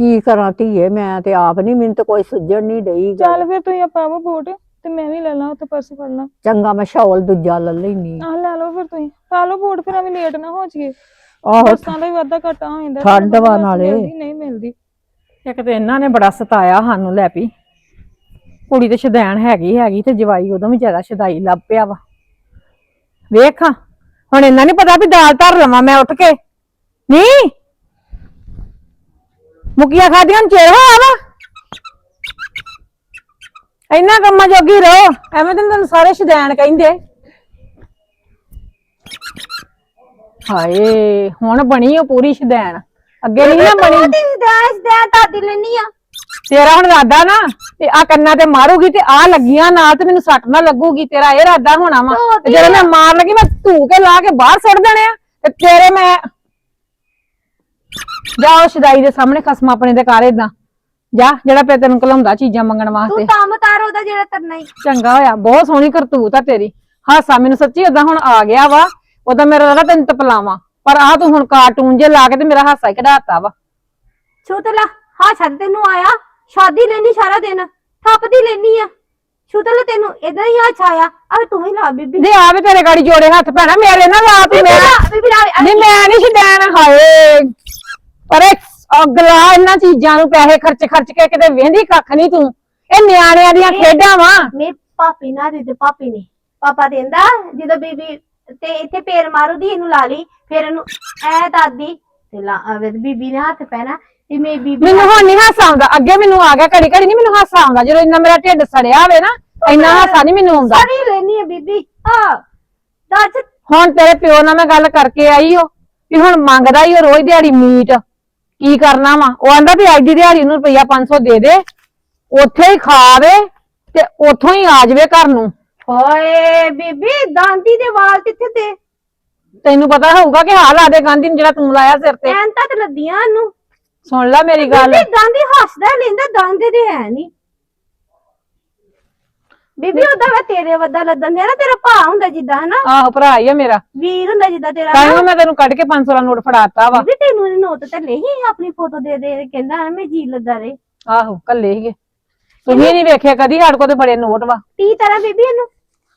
ਕੀ ਕਰਾਂ ਧੀਏ ਮੈਂ ਤੇ ਆਪ ਨਹੀਂ ਮੈਨੂੰ ਤਾਂ ਕੋਈ ਸੁਝਣ ਨਹੀਂ ਡਈ ਗੱਲ। ਚੱਲ ਫਿਰ ਤੁਸੀਂ ਆਪਾਂ ਆਵੋ ਬੋਟ ਤੇ ਮੈਂ ਵੀ ਲੈ ਲਾਂ ਉੱਥੇ ਪਰਸ ਫੜ ਲਾਂ। ਚੰਗਾ ਮੈਂ ਸ਼ੌਲ ਦੂਜਾ ਲੈ ਲੈਨੀ ਆਹ ਲੈ ਲਓ ਫਿਰ ਤੁਸੀਂ। ਪਾ ਲਓ ਬੋਟ ਫਿਰ ਐਵੇਂ ਲੇਟ ਨਾ ਹੋ ਜਾਈਏ। ਆਹੋ। ਬੱਸਾਂ ਦਾ ਵੀ ਵਾਧਾ ਘਾਟਾ ਹੋ ਜਾਂਦਾ ਠੰਡ ਪਤਾ ਵਾ ਬੱਸ ਨਾਲੇ। ਮਿਲਦੀ ਨਹੀਂ ਮਿਲਦੀ। ਇੱਕ ਤੇ ਇਹਨਾਂ ਨੇ ਬੜਾ ਸਤਾਇਆ ਸਾਨੂੰ ਲੈ ਪਈ ਕੁੜੀ ਤੇ ਸ਼ਦੈਣ ਹੈਗੀ ਹੈਗੀ ਤੇ ਜਵਾਈ ਉਦੋਂ ਵੀ ਜ਼ਿਆਦਾ ਸ਼ਦਾਈ ਲੱਭ ਪਿਆ ਵਾ। ਵੇਖ ਹਾਂ, ਹੁਣ ਇਹਨਾਂ ਨਹੀਂ ਪਤਾ ਵੀ ਦਾਲ ਧਰ ਲਵਾਂ ਮੈਂ ਉੱਠ ਕੇ। ਨਹੀਂ ਮੁਕੀਆਂ ਖਾਦੀਆਂ ਨੂੰ ਚਿਰ ਹੋਇਆ ਵਾ? ਇੰਨਾ ਕੰਮਾਂ ਜੋਗੀ ਰਹੋ ਐਵੇਂ ਤਾਂ ਤੁਹਾਨੂੰ ਸਾਰੇ ਸ਼ਦੈਣ ਕਹਿੰਦੇ। ਹਾਏ ਹੁਣ ਬਣੀ ਉਹ ਪੂਰੀ ਸ਼ਦੈਣ। ਅੱਗੇ ਨਹੀਂ ਨਾ ਬਣੀ। ਤੇ ਦਾਸ ਦਾ ਦਾਦੀ ਲੈਣੀ ਆ। ਤੇਰਾ ਹੁਣ ਇਰਾਦਾ ਨਾ ਤੇ ਆ ਕੰਨਾਂ ਤੇ ਮਾਰੂਗੀ ਤੇ ਆ ਲੱਗੀਆਂ ਨਾਲ ਤੇ ਮੈਨੂੰ ਸੱਟ ਨਾ ਲੱਗੂਗੀ ਤੇਰਾ ਇਹ ਇਰਾਦਾ ਹੋਣਾ ਵਾ। ਤੇ ਜਦੋਂ ਮੈਂ ਮਾਰ ਲੱਗੀ ਮੈਂ ਧੂ ਕੇ ਲਾ ਕੇ ਬਾਹਰ ਸੁੱਟ ਦੇਣੇ ਆ। ਤੇ ਤੇਰੇ ਮੈਂ ਜਾ ਉਹ ਸ਼ਦਾਈ ਦੇ ਸਾਹਮਣੇ ਖਸਮ ਆਪਣੇ ਦੇ ਕਰ ਏਦਾਂ। ਜਾ ਜਿਹੜਾ ਪੇ ਤੈਨੂੰ ਘਲਾਉਂਦਾ ਚੀਜ਼ਾਂ ਮੰਗਣ ਵਾਸਤੇ। ਤੂੰ ਕੰਮ ਤਾਰ ਉਹਦਾ ਜਿਹੜਾ ਤਰਨਾ ਹੀ ਚੰਗਾ ਹੋਇਆ ਬਹੁਤ ਸੋਹਣੀ ਕਰਤੂਤ ਆ ਤੇਰੀ। ਹਾਸਾ ਮੈਨੂੰ ਸੱਚੀ ਓਦਾਂ ਹੁਣ ਆ ਗਿਆ ਵਾ ਉਹਦਾ ਮੇਰਾ ਰਹਾ ਤੈਨੂੰ ਤਪਲਾਵਾਂ ਪਰ ਆ ਤੂੰ ਹੁਣ ਕਾਰਟੂਨ ਜੇ ਲਾ ਕੇ ਤੇ ਮੇਰਾ ਹਾਸਾ ਹੀ ਕਢਾਤਾ ਵਾ। ਛੂਤਲਾ ਹਾਂ ਛੱਡ ਤੈਨੂੰ ਆਇਆ। ਸ਼ਾਦੀ ਲੈਣੀ ਸਾਰਾ ਦਿਨ ਥੱਪਦੀ ਲੈਣੀ ਆ। ਛੂਤਲਾ ਤੈਨੂੰ ਇਦਾਂ ਹੀ ਆ ਛਾਇਆ। ਆ ਤੂੰ ਹੀ ਲਾ ਬੀਬੀ। ਦੇ ਆ ਵੀ ਤੇਰੇ ਗਾੜੀ ਜੋੜੇ ਹੱਥ ਭੈਣਾ ਮੇਰੇ ਨਾਲ ਲਾ ਤੂੰ ਮੇਰਾ। ਲਾ, ਬੀਬੀ ਲਾ। ਨਹੀਂ ਮੈਂ ਨਹੀਂ ਛਡੈਣ ਹਾਏ। ਪਰ ਇਹ ਅਗਲਾ ਇਹਨਾਂ ਚੀਜ਼ਾਂ ਨੂੰ ਪੈਸੇ ਖਰਚ ਖਰਚ ਕੇ ਕਿਤੇ ਵੇਂਦੀ ਕੱਖ ਨਹੀਂ ਤੂੰ। ਇਹ ਨਿਆਣਿਆਂ ਦੀਆਂ ਖੇਡਾਂ ਵਾ। ਮੇਰੇ ਪਾਪੀ ਨਾ ਦੇ ਪਾਪੀ ਨੇ। ਪਾਪਾ ਦਿੰਦਾ ਜਦੋਂ ਬੀਬੀ ਤੇ ਇੱਥੇ ਪੇਰ ਮਾਰੂਦੀ ਇਹਨੂੰ ਲਾ ਲਈ ਫਿਰ ਇਹਨੂੰ ਐ ਦਾਦੀ ਤੇ ਲਾ ਤੇ ਬੀਬੀ ਨੇ ਹੱਥ ਪੈਣਾ ਤੇ ਮੇਰੀ ਬੀਬੀ ਮੈਨੂੰ ਹੁਣ ਨਹੀਂ ਹਾਸਾ ਆਉਂਦਾ। ਅੱਗੇ ਮੈਨੂੰ ਆ ਗਿਆ ਘੜੀ ਘੜੀ ਨਹੀਂ ਮੈਨੂੰ ਹਾਸਾ ਆਉਂਦਾ। ਜਦੋਂ ਇੰਨਾ ਮੇਰਾ ਢਿੱਡ ਸੜਿਆ ਹੋਵੇ ਨਾ ਇੰਨਾ ਹਾਸਾ ਨਹੀਂ ਮੈਨੂੰ ਆਉਂਦਾ। ਸਾਰੀ ਲੈਣੀ ਆ ਬੀਬੀ। ਆ ਦੱਸ। ਹੁਣ ਤੇਰੇ ਪਿਓ ਨਾਲ ਮੈਂ ਗੱਲ ਕਰਕੇ ਆਈ ਹੋ ਵੀ ਹੁਣ ਮੰਗਦਾ ਹੀ ਰੋਜ਼ ਦਿਹਾੜੀ ਮੀਟ। ਕੀ ਕਰਨਾ ਵਾ? ਉਹ ਆਂਦਾ ਵੀ ਅੱਜ ਦੀ ਦਿਹਾੜੀ ਨੂੰ ਰੁਪਈਆ 500 ਦੇ ਦੇ। ਉੱਥੇ ਹੀ ਖਾਵੇ ਤੇ ਉੱਥੋਂ ਹੀ ਆ ਜਾਵੇ ਘਰ ਨੂੰ। ਓਏ ਬੀਬੀ ਦਾਂਦੀ ਦੇ ਵਾਲ ਕਿੱਥੇ ਤੇ? ਤੈਨੂੰ ਪਤਾ ਹੋਊਗਾ ਕਿ ਹਾਲ ਆਦੇ ਗਾਂਧੀ ਨੂੰ ਜਿਹੜਾ ਤੂੰ ਲਾਇਆ ਸਿਰ ਤੇ। ਐਂ ਤਾਂ ਤੇ ਲੱਦੀਆਂ ਨੂੰ ਸੁਣ ਲੈ ਮੇਰੀ ਗੱਲ। ਬੀਬੀ ਦਾਂਦੀ ਹੱਸਦਾ ਲੈਂਦਾ ਦਾਂਦੇ ਦੇ ਹੈ ਨਹੀਂ। ਬੀਬੀ ਉਹਦਾ ਵਾ ਤੇਰੇ ਵੱਦਾ ਲੱਦਣ ਦੇ ਨਾ ਤੇਰਾ ਭਾ ਹੁੰਦਾ ਜਿੱਦਾਂ ਹਨਾ? ਆਹੋ ਭਰਾ ਹੀ ਆ ਮੇਰਾ। ਵੀਰ ਹੁੰਦਾ ਜਿੱਦਾਂ ਤੇਰਾ ਤਾਂ। ਹੀ ਮੈਂ ਤੈਨੂੰ ਕੱਢ ਕੇ 500 ਦਾ ਨੋਟ ਫੜਾਤਾ ਵਾ। ਬੀਬੀ ਤੈਨੂੰ ਇਹ ਨੋਟ ਤੇ ਲਈ ਆਪਣੀ ਫੋਟੋ ਦੇ ਦੇ ਕਹਿੰਦਾ ਮੈਂ ਜੀ ਲੱਗਾ ਰੇ ਆਹੋ ਕੱਲੇ ਹੀਗੇ ਤੁਸੀਂ ਨਹੀਂ ਵੇਖਿਆ ਕਦੀ ਸਾਡੇ ਕੋਲ ਤੇ ਬੜੇ ਨੋਟ ਵਾ। ਤੀ ਤਰ੍ਹਾਂ ਬੀਬੀ ਇਹਨੂੰ?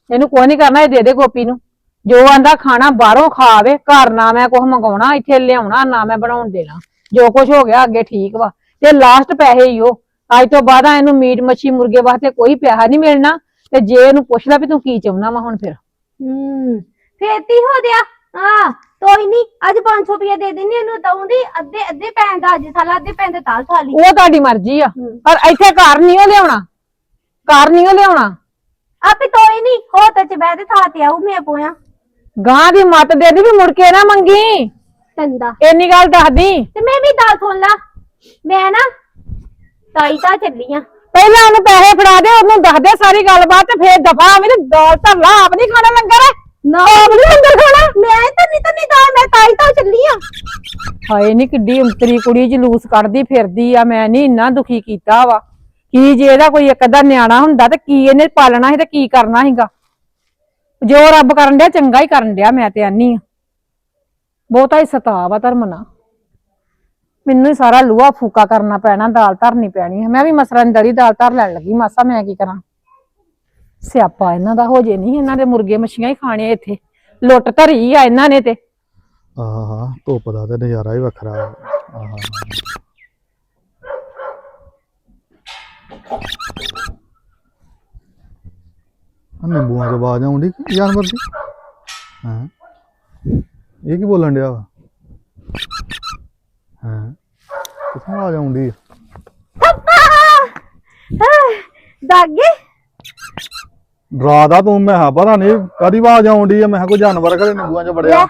ਇਹਨੂੰ ਕੋਈ ਨਹੀਂ ਕਰਨਾ ਇਹ ਦੇ ਦੇ ਗੋਪੀ ਨੂੰ। ਜੋ ਆਂਦਾ ਖਾਣਾ ਬਾਹਰੋਂ ਖਾਵੇ ਘਰ ਨਾ ਮੈਂ ਕੁਝ ਮੰਗਾਉਣਾ ਇੱਥੇ ਲਿਆਉਣਾ ਨਾ ਮੈਂ ਬਣਾਉਣ ਦੇਣਾ। ਜੋ ਕੁਝ ਹੋ ਗਿਆ ਅੱਗੇ ਠੀਕ ਵਾ। ਤੇ ਲਾਸਟ ਪੈਸੇ ਹੀ ਉਹ। ਅੱਜ ਤੋਂ ਬਾਅਦ ਇਹਨੂੰ ਮੀਟ ਮੱਛੀ ਮੁਰਗੇ ਵਾਸਤੇ ਕੋਈ ਪੈਸਾ ਨਹੀਂ ਮਿਲਣਾ। ਤੇ ਜੇ ਇਹਨੂੰ ਪੁੱਛ ਲੈ ਵੀ ਤੂੰ ਕੀ ਚਾਹੁੰਦਾ ਵਾ ਹੁਣ ਫਿਰ? ਹੂੰ ਫੇਰ ਤੀ ਹੋ ਗਿਆ। ਹਾਂ ਕੋਈ ਨਹੀਂ ਅੱਜ 500 ਰੁਪਏ ਦੇ ਦੇਣੀ ਇਹਨੂੰ ਦਊਂਦੀ ਅੱਧੇ ਅੱਧੇ ਪੈਣ ਦਾ ਅੱਜ ਸਾਲਾ ਅੱਧੇ ਪੈਣ ਦੇ ਤਾਲ ਸਾਲੀ ਉਹ ਤੁਹਾਡੀ ਮਰਜ਼ੀ ਆ। ਪਰ ਇੱਥੇ ਘਰ ਨਹੀਂ ਉਹ ਲਿਆਉਣਾ। ਘਰ ਨਹੀਂ ਉਹ ਲਿਆਉਣਾ। ਆਪੇ ਤੋਈ ਨਹੀਂ ਹੋ ਤੇ ਚ ਬਹਿ ਦੇ ਥਾਂ ਤੇ ਆਉ ਮੈਂ ਪੋਇਆ। ਗਾਂ ਦੀ ਮੱਤ ਦੇ ਦੀ ਵੀ ਮੁੜ ਕੇ ਨਾ ਮੰਗੀ। ਤੰਦਾ ਇੰਨੀ ਗੱਲ ਦੱਸਦੀ। ਤੇ ਮੈਂ ਵੀ ਦੱਸ ਸੁਣ ਲਾ। ਮੈਂ ਨਾ ਤਾਈ ਤਾਂ ਚੱਲੀ ਆ। ਪਹਿਲਾਂ ਉਹਨੂੰ ਪੈਸੇ ਫੜਾ ਦੇ ਉਹਨੂੰ ਦੱਸ ਦੇ ਸਾਰੀ ਗੱਲਬਾਤ ਤੇ ਫੇਰ ਦਫਾ ਆਵੀਂ ਤੇ ਦਾਲ ਧਰ ਲਾ ਆਪ ਨਹੀਂ ਖਾਣਾ ਲੰਗਰ? ਨਾ। ਆਪ ਨਹੀਂ ਲੰਗਰ ਖਾਣਾ? ਮੈਂ ਤਾਂ ਨਹੀਂ ਤਾਂ ਨਹੀਂ ਤਾਂ ਮੈਂ ਤਾਈ ਤਾਂ ਚੱਲੀ ਆ। ਹਾਏ ਨੀ ਕਿੱਡੀ ਅੰਤਰੀ ਕੁੜੀ ਜਲੂਸ ਕੱਢਦੀ ਫਿਰਦੀ ਆ ਮੈਂ ਨਹੀਂ ਇੰਨਾ ਦੁਖੀ ਕੀਤਾ ਵਾ। ਕੀ ਜੇ ਇਹਦਾ ਕੋਈ ਇੱਕ ਅੱਧਾ ਨਿਆਣਾ ਹੁੰਦਾ ਤੇ ਕੀ ਇਹਨੇ ਪਾਲਣਾ ਸੀ ਤੇ ਕੀ ਕਰਨਾ ਸੀਗਾ? ਜੋ ਰੱਬ ਕਰਨ ਡਿਆ ਚੰਗਾ ਹੀ ਕਰਨ ਡਿਆ ਮੈਂ ਤੇ ਆਨੀ ਆ। ਬਹੁਤਾ ਹੀ ਸਤਾਵਾ ਧਰਮ ਨਾਲ। ਮੈਨੂੰ ਹੀ ਸਾਰਾ ਲੂਹਾ ਫੂਕਾ ਕਰਨਾ ਪੈਣਾ, ਦਾਲ ਧਰਨੀ ਪੈਣੀ ਹੈ। ਮੈਂ ਵੀ ਮਸਰਾਂ ਦੀ ਦਲੀ ਦਾਲ ਧਰ ਲੈਣ ਲੱਗੀ, ਮਾਸਾ ਮੈਂ ਕੀ ਕਰਾਂ? ਸਿਆਪਾ ਇਹਨਾਂ ਦਾ ਹੋ ਜੇ ਨਹੀਂ, ਇਹਨਾਂ ਦੇ ਮੁਰਗੇ ਮੱਛੀਆਂ ਹੀ ਖਾਣੇ ਇੱਥੇ। ਲੁੱਟ ਧਰੀ ਆ ਇਹਨਾਂ ਨੇ ਤੇ। ਆਹਾ, ਧੁੱਪ ਦਾ ਤੇ ਨਜ਼ਾਰਾ ਹੀ ਵੱਖਰਾ ਆਹਾ। ਨਿੰਬੂਆਂ ਤੋਂ ਆਵਾਜ਼ ਆਉਂਦੀ ਜਾਨਵਰ ਦੀ? ਹਾਂ? ਇਹ ਕੀ ਬੋਲਣ ਡਿਆ ਵਾ? ਕਿੱਥੋਂ ਆਵਾਜ਼ ਆਉਂਦੀ ਹੈ ਦਾਗੇ ਡਰਾਦਾ ਤੂੰ ਮੈਂ ਹਾਂ ਪਤਾ ਨਹੀਂ ਕਦੀ ਆਵਾਜ਼ ਆਉਂਦੀ ਆ? ਮੈਂ ਕਿਹਾ ਕੋਈ ਜਾਨਵਰ ਖੜੇ ਨਿੰਬੂਆਂ 'ਚ ਵੜਿਆ।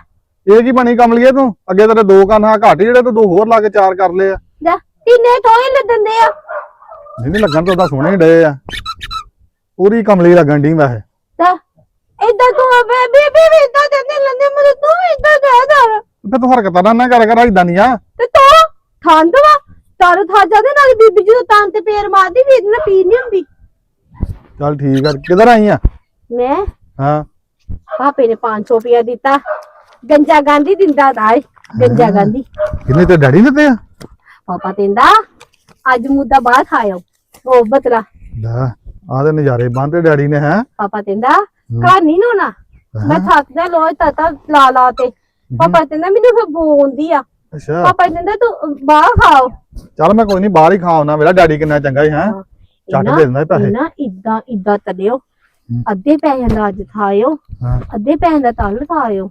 ਇਹ ਕੀ ਬਣੀ ਕਮਲੀਏ ਤੂੰ? ਅੱਗੇ ਤੇਰੇ ਦੋ ਕੰਨ ਹਾਂ ਘੱਟ ਜਿਹੜੇ ਤੂੰ ਦੋ ਹੋਰ ਲਾ ਕੇ ਚਾਰ ਕਰ ਲਏ ਆ। ਜਾ ਤਿੰਨੇ ਥੋੜੇ ਲੱਦਣ ਦੇ ਆ। ਨਹੀਂ ਨਹੀਂ ਲੱਗਣ ਤਾਂ ਉਹਦਾ ਸੋਹਣੇ ਹੀ ਡਏ ਆ। ਪੂਰੀ ਕਮਲੀ ਲੱਗਣ ਦੀ ਵੈਸੇ। ਤਾਂ ਇਦਾਂ ਤੂੰ ਬੇਬੀ ਵੀ ਇਦਾਂ ਦਿੰਦੇ ਲੰਦੇ ਮੈਨੂੰ ਤੂੰ ਵੀ ਇਦਾਂ ਕਹਿ dar ਤੇ ਤੂੰ ਹਰਕਤਾਂ ਨਾ ਨਾ ਕਰ ਕਰ ਇਦਾਂ ਨਹੀਂ ਆ। ਤੇ ਤੂੰ ਠੰਡ ਵਾ? ਤਾਰੂ ਥਾ ਜਾਦੇ ਨਾਲ ਬੀਬੀ ਜਦੋਂ ਤਾਂ ਤੇ ਪੇਰ ਮਾਰਦੀ ਵੀ ਇਹਦੇ ਨਾਲ ਪੀ ਨਹੀਂ ਹੁੰਦੀ। ਚੱਲ ਠੀਕ ਆ ਕਿੱਧਰ ਆਈ ਆ? ਮੈਂ? ਹਾਂ। ਪਾਪੇ ਨੇ 500 ਰੁਪਇਆ ਦਿੱਤਾ। ਗੰਜਾ ਗਾਂਧੀ ਦਿੰਦਾ ਦਾ ਏ ਗੰਜਾ ਗਾਂਧੀ। ਕਿੰਨੇ ਤੇ ਡੈਡੀ ਦਿੱਤੇ ਆ? ਪਾਪਾ ਕਹਿੰਦਾ ਅੱਜ ਮੁੱਦਾ ਬਾਹਰ ਖਾਇਓ। ਉਹ ਬਤਲਾ ਲੈ ਆਹ ਤੇ ਨਜ਼ਾਰੇ ਬੰਦੇ ਡੈਡੀ ਨੇ ਹੈ? ਪਾਪਾ ਕਹਿੰਦਾ ਘਰ ਨਹੀਂ ਨੋਣਾ ਮੈਂ ਥੱਕਦਾ ਲੋਹ ਤਤਾ ਲਾ ਲਾ ਤੇ। ਪਾਪਾ ਕਹਿੰਦਾ ਮੈਨੂੰ ਫਿਰ ਬੋਂਦੀ ਆ। ਅੱਛਾ। ਪਾਪਾ ਕਹਿੰਦਾ ਤੂੰ ਬਾਹਰ ਖਾਓ। ਚੱਲ ਮੈਂ ਕੋਈ ਨਹੀਂ ਬਾਹਰ ਹੀ ਖਾਉਣਾ ਮੇਰਾ ਡੈਡੀ ਕਿੰਨਾ ਚੰਗਾ ਹੀ ਹੈ? ਚੱਟ ਦੇ ਦਿੰਦਾ ਪੈਸੇ। ਨਾ ਇਦਾਂ ਇਦਾਂ ਤਲਿਓ। ਅੱਧੇ ਪੈਸੇ ਦਾ ਅੱਜ ਖਾਇਓ ਅੱਧੇ ਪੈਸੇ ਦਾ ਤਲ ਖਾਇਓ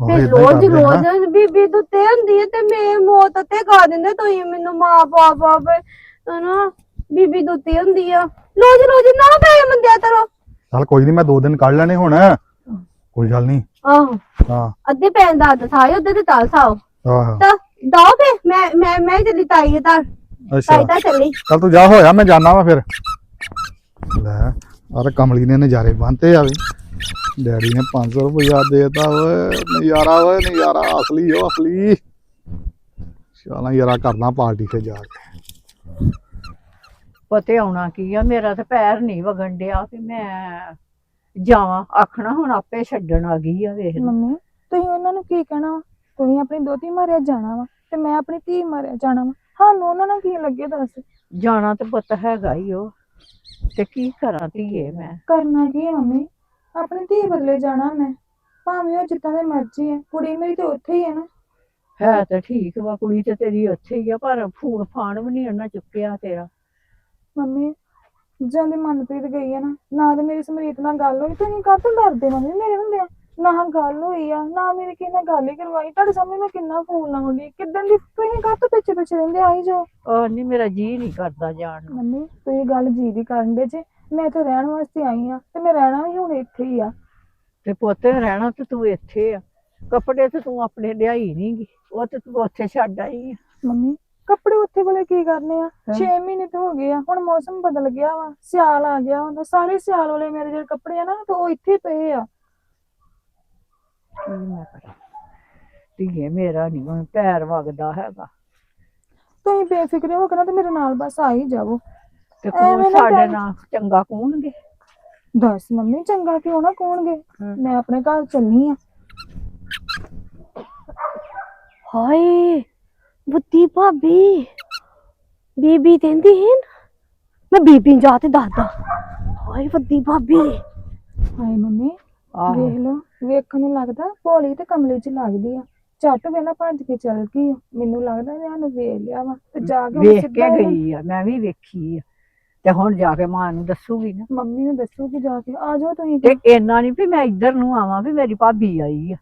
ਤੇ ਰੋਜ਼। ਰੋਜ਼ ਬੀਬੀ ਦੁੱਤੇ ਹੁੰਦੀ ਹੈ ਤੇ ਮੈਂ ਮੌਤ ਤੇ ਖਾ ਦਿੰਦੇ। ਤੁਸੀਂ ਮੈਨੂੰ ਮਾਂ ਬਾਪ ਆਪੇ ਹਨਾ? ਬੀਬੀ ਦੁੱਤੀ ਹੁੰਦੀ ਆ। ਰੋਜ਼ ਰੋਜ਼ ਨਾ ਪੈਸੇ ਮੰਦਿਆ ਕਰੋ। ਚੱਲ ਕੋਈ ਨਹੀਂ ਮੈਂ ਦੋ ਦਿਨ ਕੱਢ ਲੈਣੇ ਹੁਣ। ਕੋਈ ਗੱਲ ਨਹੀਂ ਆਹੋ। ਹਾਂ। ਅੱਧੇ ਪੈਸੇ ਦਾ ਅੱਧ ਖਾਇਓ ਅੱਧੇ ਤੇ ਤਲ ਖਾਓ ਆਹ। ਤਾਂ ਦੋ ਫੇ ਮੈਂ ਮੈਂ ਮੈਂ ਚੱਲੀ ਤਾਈ ਤਾਂ ਅੱਛਾ। ਤਾਈ ਤਾਂ ਚੱਲੀ। ਚੱਲ ਤੂੰ ਜਾ ਹੋਇਆ ਮੈਂ ਜਾਣਾ ਵਾ ਫਿਰ। ਲੈ ਆਹ ਕਮਲੀ ਨੇ ਨਜ਼ਾਰੇ ਬੰਨਤੇ ਆ ਵੀ। ਡੈਡੀ ਨੇ 500 ਰੁਪਇਆ ਦੇਤਾ ਓਏ ਨਜ਼ਾਰਾ ਓਏ ਨਜ਼ਾਰਾ ਅਸਲੀ ਓ ਅਸਲੀ। ਚਲਾਂ ਯਾਰਾ ਕਰਨਾ ਪਾਰਟੀ ਤੇ ਜਾ ਕੇ। ਪਤੇ ਆਉਣਾ ਕੀ ਆ ਮੇਰਾ ਤੇ ਪੈਰ ਨਹੀਂ ਵਗਣ ਡਿਆ ਵੀ ਮੈਂ ਜਾਵਾਂ। ਆਖਣਾ ਹੁਣ ਆਪੇ ਛੱਡਣ ਆ ਗਈ ਆ ਵੇਖ। ਮੰਮੀ ਤੁਸੀਂ ਉਹਨਾਂ ਨੂੰ ਕੀ ਕਹਿਣਾ ਵਾ? ਤੁਸੀਂ ਆਪਣੀ ਦੋਤੀ ਮਾਰਿਆ ਜਾਣਾ ਵਾ ਤੇ ਮੈਂ ਆਪਣੀ ਧੀ ਮਾਰਿਆ ਜਾਣਾ ਵਾ। ਸਾਨੂੰ ਉਹਨਾਂ ਨਾਲ ਕੀ ਲੱਗੇ ਦੱਸ? ਜਾਣਾ ਤੇ ਪੁੱਤ ਹੈਗਾ ਹੀ ਉਹ। ਤੇ ਕੀ ਕਰਾਂ ਧੀਏ ਮੈਂ? ਕਰਨਾ ਕੀ ਮੰਮੀ? ਆਪਣੀ ਧੀ ਬਦਲੇ ਜਾਣਾ ਮੈਂ। ਭਾਵੇਂ ਉਹ ਜਿੱਦਾਂ ਦੇ ਮਰਜ਼ੀ ਹੈ ਕੁੜੀ ਮੇਰੀ ਤੇ ਉੱਥੇ ਹੀ ਹੈ ਨਾ। ਹੈ ਤਾਂ ਠੀਕ ਵਾ ਕੁੜੀ ਤੇ ਤੇਰੀ ਉੱਥੇ ਹੀ ਆ ਪਰ ਫੋਨ ਫਾਨ ਵੀ ਨਹੀਂ ਉਹਨਾਂ ਚੁੱਕਿਆ ਤੇਰਾ। ਮੰਮੀ ਜਾਂਦੀ ਮਨਪ੍ਰੀਤ ਗਈ ਹੈ ਨਾ ਨਾ ਤੇ ਮੇਰੀ ਸਮਰੀਤ ਨਾਲ ਗੱਲ ਹੋਈ ਤੁਸੀਂ ਕਾਹਤੋਂ ਡਰਦੇ ਮੰਮੀ? ਮੇਰੇ ਹੁੰਦੇ ਨਾ ਗੱਲ ਹੋਈ ਆ ਨਾ ਮੇਰੇ ਕਿਸੇ ਨਾਲ ਗੱਲ ਹੀ ਕਰਵਾਈ। ਤੁਹਾਡੇ ਸਾਹਮਣੇ ਮੈਂ ਕਿੰਨਾ ਫੋਨ ਲਾਉਂਦੀ ਕਿਦਾਂ ਦੀ ਤੁਸੀਂ ਕਾਹਤੋਂ ਪਿੱਛੇ ਪਿੱਛੇ ਰਹਿੰਦੇ ਆਈ ਜਾਓ ਉਹ ਨਹੀਂ ਮੇਰਾ ਜੀ ਨਹੀਂ ਕਰਦਾ ਜਾਣ ਨੂੰ। ਮੰਮੀ ਤੁਸੀਂ ਗੱਲ ਜੀ ਦੀ ਕਰਨ ਦੇ ਜੇ। ਮੈਂ ਤਾਂ ਰਹਿਣ ਵਾਸਤੇ ਆਈ ਆ ਤੇ ਮੈਂ ਰਹਿਣਾ ਵੀ ਹੁਣ ਇੱਥੇ ਹੀ ਆ। ਤੇ ਪੁੱਤ ਰਹਿਣਾ ਤੇ ਤੂੰ ਇੱਥੇ ਆ। ਕੱਪੜੇ ਤੇ ਤੂੰ ਆਪਣੇ ਲਿਆਈ ਨਹੀਂ ਗੀ। ਉਹ ਤੇ ਤੂੰ ਉੱਥੇ ਛੱਡ ਆਈ ਆ। ਮੰਮੀ ਕੱਪੜੇ ਉੱਥੇ ਵਾਲੇ ਕੀ ਕਰਨੇ ਆ? 6 ਮਹੀਨੇ ਤੋਂ ਹੋ ਗਏ ਆ ਹੁਣ ਮੌਸਮ ਬਦਲ ਗਿਆ ਵਾ। ਸਿਆਲ ਆ ਗਿਆ ਹੁੰਦਾ ਸਾਰੇ ਸਿਆਲ ਵਾਲੇ ਮੇਰੇ ਜਿਹੜੇ ਕੱਪੜੇ ਆ ਨਾ ਤੇ ਉਹ ਇੱਥੇ ਪਏ ਆ। ਕੀ ਮੈਂ ਕਰਾਂ? ਧੀਏ ਮੇਰਾ ਨਹੀਂ ਪੈਰ ਵਗਦਾ ਹੈਗਾ। ਤੁਸੀਂ ਬੇਫਿਕਰੇ ਹੋ ਕੇ ਨਾ ਤੇ ਮੇਰੇ ਨਾਲ ਬਸ ਆ ਹੀ ਜਾਵੋ। ਤੇ ਐਵੇਂ ਕੋਲ ਨਾ ਸਾਡੇ ਕਹਿ। ਨਾਲ ਚੰਗਾ ਕੌਣਗੇ? ਦੱਸ ਮੰਮੀ ਚੰਗਾ ਕਿਉਂ ਨਾ ਕੌਣਗੇ? ਹਮ। ਮੈਂ ਆਪਣੇ ਘਰ ਚੱਲਨੀ ਆ। ਹਾਏ ਬੁੱਤੀ ਭਾਬੀ। ਬੀਬੀ ਕਹਿੰਦੀ ਹੈ ਨਾ ਮੈਂ ਬੀਬੀ ਨੂੰ ਜਾ ਤੇ ਦੱਸਦਾ। ਹਾਏ ਵੱਡੀ ਭਾਬੀ। ਹਾਏ ਮੰਮੀ ਆਹੋ। ਵੇਖ ਲਓ। ਵੇਖਣ ਨੂੰ ਲੱਗਦਾ ਭੋਲੀ ਤੇ ਕਮਲੇ ਚ ਲੱਗਦੀ ਆ। ਝੱਟ ਵੇਲਾ ਭੱਜ ਕੇ ਚੱਲ ਗਈ ਆ। ਮੈਨੂੰ ਲੱਗਦਾ ਇਹਨਾਂ ਨੂੰ ਵੇਖ ਲਿਆ ਵਾ ਤੇ ਜਾ ਕੇ ਵੇਖ ਸਿੱਧਾ ਕੇ ਇਹਨੂੰ- ਗਈ ਆ। ਮੈਂ ਵੀ ਵੇਖੀ ਆ। ਤੇ ਹੁਣ ਜਾ ਕੇ ਮਾਂ ਨੂੰ ਦੱਸੂਗੀ ਨਾ। ਮੰਮੀ ਨੂੰ ਦੱਸੂਗੀ ਜਾ ਕੇ। ਆ ਜਾਓ ਤੁਸੀਂ। ਤੇ ਇੰਨਾ ਨਹੀਂ ਵੀ ਮੈਂ ਇੱਧਰ ਨੂੰ ਆਵਾਂ ਵੀ ਮੇਰੀ ਭਾਬੀ ਆਈ ਆ।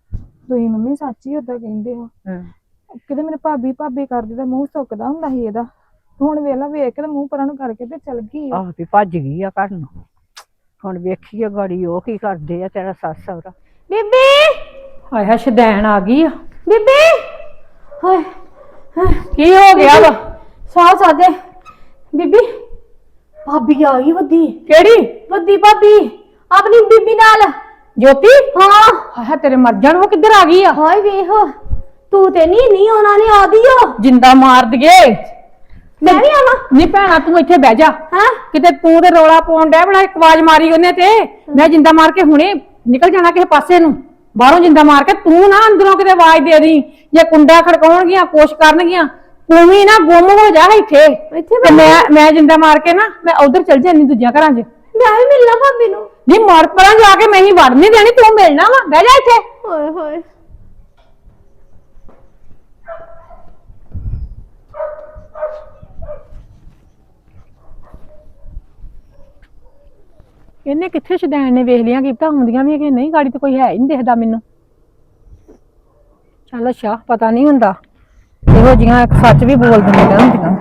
ਤੁਸੀਂ ਮੰਮੀ ਸੱਚੀ ਉਦਾਂ ਕਹਿੰਦੇ ਹੋ। ਕਿਤੇ ਮੇਰੇ ਭਾਬੀ ਭਾਬੀ ਕਰਦੇ ਤਾਂ ਮੂੰਹ ਸੁੱਕਦਾ ਹੁੰਦਾ ਸੀ ਇਹਦਾ। ਹੁਣ ਵੇਲਾ ਵੇਖ ਕੇ ਤੇ ਮੂੰਹ ਪਰਾਂ ਨੂੰ ਕਰਕੇ ਤੇ ਚਲ ਗਈ ਆ। ਆਹ ਵੀ ਭੱਜ ਗਈ ਆ ਘਰ ਨੂੰ। ਹੁਣ ਵੇਖੀਏ ਗਾੜੀ ਉਹ ਕੀ ਕਰਦੇ ਆ ਤੇਰਾ ਸੱਸ ਸਹੁਰਾ। ਬੀਬੀ? ਹਾਏ ਹਾ ਸ਼ਦੈਣ ਆ ਗਈ ਆ। ਬੀਬੀ? ਹਾਏ ਕੀ ਹੋ ਗਿਆ ਵਾ? ਸਾਹ ਸਾਦੇ ਬੀਬੀ ਭਾਬੀ ਆ ਗਈ ਵੱਡੀ। ਕਿਹੜੀ? ਵੱਡੀ ਭਾਬੀ ਆਪਣੀ ਬੀਬੀ ਨਾਲ। ਜੋਤੀ? ਹਾਂ। ਹਾਏ ਹਾ ਤੇਰੇ ਮਰ ਜਾਣ ਉਹ ਕਿੱਧਰ ਆ ਗਈ ਆ? ਹਾਏ ਵੇਖ ਤੂੰ ਤੇ ਨਹੀਂ ਨਹੀਂ ਉਹਨਾਂ ਨੇ ਆਦੀਓ ਜਿੰਦਾ ਮਾਰ ਦਈਏ। ਮੈਂ ਵੀ ਆਵਾਂ। ਨਹੀਂ ਭੈਣਾ ਤੂੰ ਇੱਥੇ ਬਹਿ ਜਾ। ਹਾਂ। ਕਿਤੇ ਤੂੰ ਤੇ ਰੌਲਾ ਪਾਉਣ ਡਿਆ ਬੜਾ ਇੱਕ ਆਵਾਜ਼ ਮਾਰੀ ਉਹਨੇ ਤੇ। ਮੈਂ ਜਿੰਦਾ ਮਾਰ ਕੇ ਹੁਣੇ ਨਿਕਲ ਜਾਣਾ ਕਿਸੇ ਪਾਸੇ ਨੂੰ। ਬਾਹਰੋਂ ਜਿੰਦਾ ਮਾਰ ਕੇ ਤੂੰ ਨਾ ਅੰਦਰੋਂ ਕਿਤੇ ਆਵਾਜ਼ ਦੇ ਦੀ ਜੇ ਕੁੰਡਾ ਖੜਕਾਉਣਗੀਆਂ ਕੋਸ਼ ਕਰਨਗੀਆਂ ਤੂੰ ਵੀ ਨਾ ਗੁੰਮ ਹੋ ਜਾ ਇੱਥੇ। ਇੱਥੇ ਤੇ ਮੈਂ ਮੈਂ ਜਿੰਦਾ ਮਾਰ ਕੇ ਨਾ ਮੈਂ ਉਧਰ ਚਲ ਜਾਨੀ ਦੂਜਿਆਂ ਘਰਾਂ 'ਚ। ਮੈਂ ਵੀ ਮਿਲਣਾ ਭਾਬੀ ਨੂੰ। ਨਹੀਂ ਮਰ ਪਰਾਂ ਜਾ ਕੇ ਮੈਂ ਹੀ ਵੜ ਨਹੀਂ ਦੇਣੀ ਤੂੰ ਮਿਲਣਾ ਵਾ। ਬਹਿ ਜਾ ਇੱਥੇ। ਹੋਏ ਹੋਏ। ਇਹਨੇ ਕਿੱਥੇ ਸ਼ਦੈਣ ਨੇ ਵੇਖ ਲਿਆ ਕੀਤਾ ਹੁੰਦੀਆਂ ਵੀ ਆ ਕਿ ਨਹੀਂ? ਗਾੜੀ ਤੇ ਕੋਈ ਹੈ ਹੀ ਨਹੀਂ ਦਿਖਦਾ ਮੈਨੂੰ। ਚੱਲ ਅੱਛਾ, ਪਤਾ ਨਹੀਂ ਹੁੰਦਾ। ਇਹੋ ਜੀਆਂ ਇੱਕ ਸੱਚ ਵੀ ਬੋਲ ਦਿੰਦੀਆਂ ਹੁੰਦੀਆਂ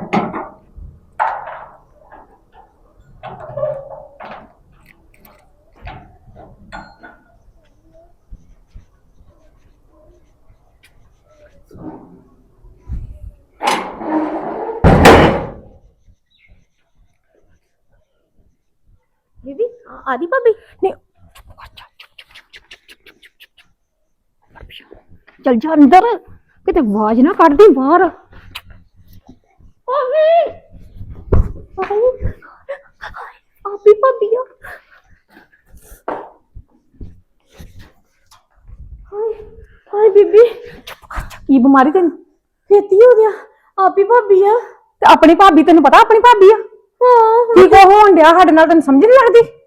ਦੀਦੀ ਆਦੀ ਭਾਬੀ? ਨਹੀਂ। ਚੱਲ ਜਾ ਅੰਦਰ ਕਿਤੇ ਆਵਾਜ਼ ਨਾ ਕੱਢਦੀ ਬਾਹਰ। ਭਾਬੀ! ਆਪੀ ਭਾਬੀ ਆ। ਹਾਏ ਹਾਏ ਬੀਬੀ। ਕੀ ਬਿਮਾਰੀ ਤੈਨੂੰ? ਫੇਤੀ ਹੋ ਗਿਆ। ਆਪੀ ਭਾਬੀ ਆ। ਤੇ ਆਪਣੀ ਭਾਬੀ ਤੈਨੂੰ ਪਤਾ ਆਪਣੀ ਭਾਬੀ ਆ? ਹਾਂ। ਕੀ ਕੋ ਹੋਣ ਡਿਆ ਸਾਡੇ ਨਾਲ ਤੈਨੂੰ ਸਮਝ ਨਹੀਂ ਲੱਗਦੀ?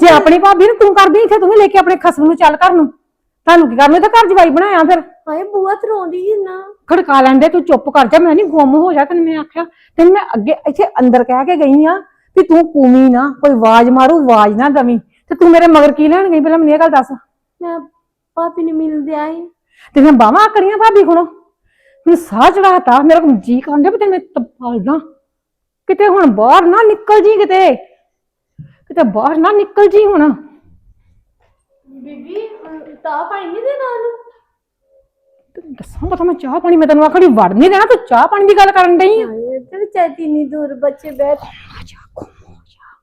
ਜੇ ਆਪਣੀ ਭਾਬੀ ਨੂੰ ਤੂੰ ਕਰਦੀ ਇੱਥੇ ਤੂੰ ਵੀ ਲੈ ਕੇ ਆਪਣੇ ਖਸਮ ਨੂੰ ਚੱਲ ਘਰ ਨੂੰ। ਤੁਹਾਨੂੰ ਕੀ ਕਰਨਾ ਤਾਂ ਘਰ ਜਵਾਈ ਬਣਾਇਆ ਫਿਰ। ਹਾਏ ਬੂਆ ਤਰੋਂਦੀ ਨਾ। ਖੜਕਾ ਲੈਂਦੇ ਤੂੰ ਚੁੱਪ ਕਰ ਜਾ ਮੈਂ ਨਹੀਂ ਗੁੰਮ ਹੋ ਜਾ ਤੈਨੂੰ ਮੈਂ ਆਖਿਆ। ਤੈਨੂੰ ਮੈਂ ਅੱਗੇ ਇੱਥੇ ਅੰਦਰ ਕਹਿ ਕੇ ਗਈ ਆ ਵੀ ਤੂੰ ਕੂਮੀ ਨਾ ਕੋਈ ਆਵਾਜ਼ ਮਾਰੂ ਆਵਾਜ਼ ਨਾ ਦਵੀਂ। ਤੇ ਤੂੰ ਮੇਰੇ ਮਗਰ ਕੀ ਲੈਣ ਗਈ? ਪਹਿਲਾਂ ਮੈਨੂੰ ਇਹ ਗੱਲ ਦੱਸ। ਮੈਂ ਭਾਬੀ ਨੂੰ ਮਿਲਦੇ ਆਈ। ਤੇ ਮੈਂ ਬਾਹਾਂ ਆਕੜੀਆਂ ਭਾਬੀ ਕੋਲੋਂ। ਮੈਨੂੰ ਸਾਹ ਚੜਾਤਾ ਮੇਰਾ ਜੀ ਕਾਂਦੇ ਵੀ ਤੈਨੂੰ ਤਪਾਲਦਾ ਕਿਤੇ ਹੁਣ ਬਾਹਰ ਨਾ ਨਿਕਲ ਜੀ ਕਿਤੇ। ਕਿਤੇ ਬਾਹਰ ਨਾ ਨਿਕਲ ਜੀ ਹੁਣ ਬੀਬੀ ਹੁਣ ਤਾਂ ਪਾਣੀ ਨਹੀਂ ਦੇਣਾ ਉਹਨੂੰ ਤੈਨੂੰ ਦੱਸਾਂ ਪਤਾ ਮੈਂ ਚਾਹ ਪਾਣੀ ਮੈਂ ਤੈਨੂੰ ਆਖੜੀ ਵੜ ਨਹੀਂ ਦੇਣਾ ਤੂੰ ਚਾਹ ਪਾਣੀ ਦੀ ਗੱਲ ਕਰਨ ਡਈ ਆ ਹਾਏ, ਤੇ ਵਿਚਾਰੀ ਇੰਨੀ ਦੂਰ ਬੱਚੇ ਬੈਠ ਜਾ ਘੁੰਮੋ ਜਾ